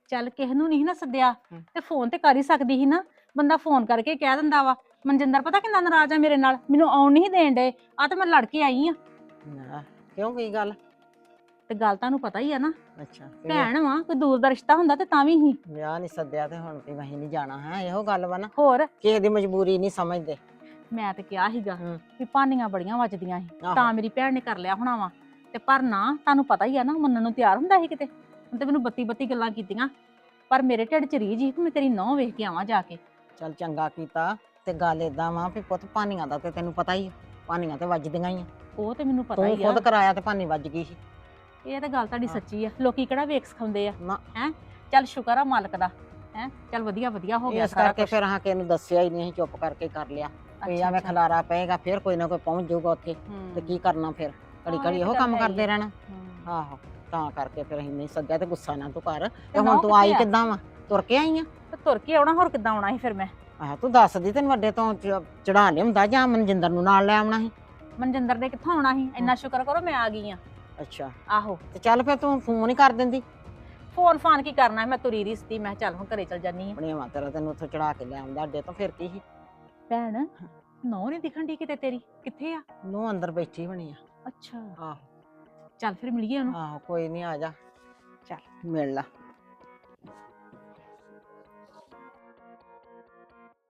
ਚੱਲ ਕਿਸੇ ਨੂੰ ਨਹੀਂ ਨਾ ਸੱਦਿਆ। ਹਮ। ਤੇ ਫੋਨ ਤੇ ਕਰ ਹੀ ਸਕਦੀ ਸੀ ਨਾ। ਬੰਦਾ ਫੋਨ ਕਰਕੇ ਕਹਿ ਦਿੰਦਾ ਵਾ ਮਨਜਿੰਦਰ ਪਤਾ ਕਿੰਨਾ ਨਾਰਾਜ਼ ਆ ਮੇਰੇ ਨਾਲ? ਮੈਨੂੰ ਆਉਣ ਨਹੀਂ ਦੇਣ ਡੇ ਆ ਤੇ ਮੈਂ ਲੜ ਕੇ ਆਈ ਆ। ਨਾ, ਕਿਉਂ ਕੀ ਗੱਲ? ਤੇ ਗੱਲ ਤੁਹਾਨੂੰ ਪਤਾ ਹੀ ਆ ਨਾ। ਅੱਛਾ ਤੇ ਭੈਣ ਵਾ ਕੋਈ ਦੂਰ ਦਾ ਰਿਸ਼ਤਾ ਹੁੰਦਾ ਤੇ ਤਾਂ ਵੀ ਹੀ। ਵਿਆਹ ਨਹੀਂ ਸੱਦਿਆ ਤੇ ਹੁਣ ਵੀ ਵਹੀਂ ਨਹੀਂ ਜਾਣਾ ਹੈ ਇਹੋ ਗੱਲ ਵਾ ਨਾ। ਹੋਰ? ਕਿਸੇ ਦੀ ਮਜਬੂਰੀ ਨਹੀਂ ਸਮਝਦੇ। ਮੈਂ ਤੇ ਕਿਹਾ ਸੀਗਾ ਹਮ। ਵੀ ਭਾਨੀਆਂ ਬੜੀਆਂ ਵੱਜਦੀਆਂ ਸੀ ਆਹੋ। ਤਾਂ ਮੇਰੀ ਭੈਣ ਨੇ ਕਰ ਲਿਆ ਹੋਣਾ ਵਾ। ਤੇ ਪਰ ਨਾ ਤੁਹਾਨੂੰ ਪਤਾ ਹੀ ਆ ਨਾ ਮੰਨਣ ਨੂੰ ਤਿਆਰ ਹੁੰਦਾ ਸੀ ਕਿਤੇ। ਹੁਣ ਤੇ ਮੈਨੂੰ ਬੱਤੀ ਬੱਤੀ ਗੱਲਾਂ ਕੀਤੀਆਂ। ਪਰ ਮੇਰੇ ਢਿੱਡ 'ਚ ਰੀਝ ਸੀ ਕਿ ਮੈਂ ਤੇਰੀ ਨੌਂ ਵੇਖ ਕੇ ਆਵਾਂ ਜਾ ਕੇ। ਚੱਲ ਚੰਗਾ ਕੀਤਾ ਤੇ ਗੱਲ ਏਦਾਂ ਵਾ ਵੀ ਪੁੱਤ ਪਾਨੀਆਂ ਦਾ ਤੇ ਤੈਨੂੰ ਪਤਾ ਹੀ ਆ, ਪਾਨੀਆਂ ਤੇ ਵੱਜਦੀਆਂ ਹੀ ਆ। ਉਹ ਤੇ ਮੈਨੂੰ ਪਤਾ ਤੂੰ ਹੀ ਆ। ਖੁਦ ਕਰਾਇਆ ਤੇ ਪਾਨੀ ਵੱਜ ਗਈ ਸੀ। ਇਹ ਤਾਂ ਗੱਲ ਤੁਹਾਡੀ ਹਾਂ। ਸੱਚੀ ਆ। ਲੋਕੀ ਕਿਹੜਾ ਵੇਖ ਸਿਖਾਉਂਦੇ ਆ। ਨਾ। ਹੈ? ਚੱਲ ਸ਼ੁਕਰ ਆ ਮਾਲਕ ਦਾ। ਹੈ? ਚੱਲ ਵਧੀਆ ਵਧੀਆ ਹੋ ਗਿਆ ਇਸ ਸਾਰਾ ਕਰਕੇ ਕੁਛ। ਫਿਰ ਹਾਂ ਕਿ ਇਹਨੂੰ ਦੱਸਿਆ ਹੀ ਨਹੀਂ ਅਸੀਂ ਚੁੱਪ ਕਰਕੇ ਕਰ ਲਿਆ। ਵੀ ਅੱਛਾ, ਐਵੇਂ ਅੱਛਾ। ਖਲਾਰਾ ਪਏਗਾ ਫਿਰ ਕੋਈ ਨਾ ਕੋਈ ਪਹੁੰਚ ਜਾਊਗਾ ਉੱਥੇ। ਹੂੰ। ਤੇ ਕੀ ਕਰਨਾ ਫਿਰ? ਘੜੀ ਹਾਂ, ਘੜੀ ਇਹ ਤਾਂ ਕੰਮ ਗੱਲ ਹੈ ਹੀ ਕਰਦੇ। ਰਹਿਣਾ। ਹੂੰ। ਆਹੋ ਤਾਂ ਕਰਕੇ ਫਿਰ ਅਸੀਂ ਨਹੀਂ ਸੱਦਿਆ ਤੇ ਗੁੱਸਾ ਨਾ ਤੂੰ ਕਰ। ਤੇ ਤੇ ਹੁਣ ਨਹੁੰ ਤੂੰ ਆਈ ਕਿੱਥੇ ਆ? ਕਿੱਦਾਂ ਵਾ? ਤੁਰ ਕੇ ਆਈ ਆ? ਤੇ ਤੁਰ ਕੇ ਆਉਣਾ ਹੋਰ ਕਿੱਦਾਂ ਆਉਣਾ ਸੀ ਫਿਰ ਮੈਂ? ਆਹ ਤੂੰ ਦੱਸਦੀ ਤੈਨੂੰ ਵੱਡੇ ਤੋਂ ਚੜਾ ਲਿਆਉਂਦਾ ਜਾਂ ਮਨਜਿੰਦਰ ਨੂੰ ਨਾਲ ਲੈ ਆਉਣਾ ਸੀ? ਮਨਜਿੰਦਰ ਨੇ ਕਿੱਥੋਂ ਆਉਣਾ ਸੀ? ਇੰਨਾ ਸ਼ੁਕਰ ਕਰੋ ਮੈਂ ਆ ਗਈ ਆ ਅੱਛਾ। ਆਹੋ। ਤੇ ਚੱਲ ਫਿਰ ਤੂੰ ਫੋਨ ਹੀ ਕਰ ਦਿੰਦੀ। ਫੋਨ ਫਾਨ ਕੀ ਕਰਨਾ ਮੈਂ ਤੁਰੀ ਰਿਸਤੀ ਮੈਂ ਕਿਹਾ ਚੱਲ ਹੁਣ ਘਰੇ ਚਲ ਜਾਨੀ ਆ ਬਣੇਵਾ ਤੇਰਾ ਤੈਨੂੰ ਉੱਥੋਂ ਚੜਾ ਕੇ ਲੈ ਆਉਂਦਾ ਅੱਡੇ ਤੋਂ ਫਿਰ ਕੀ ਸੀ? ਭੈਣ ਨੌ ਨਹੀਂ ਦਿਖਣ ਦੀ ਕਿਤੇ ਤੇਰੀ? ਕਿੱਥੇ ਆ? ਨੂੰ ਅੰਦਰ ਬੈਠੀ ਬਣੀ ਆ। ਅੱਛਾ। ਆਹੋ। ਚੱਲ ਫਿਰ ਮਿਲੀਏ ਉਹਨੂੰ। ਆਹੋ ਕੋਈ ਨਹੀਂ ਆ ਜਾ। ਚੱਲ। ਮਿਲ ਲਾ।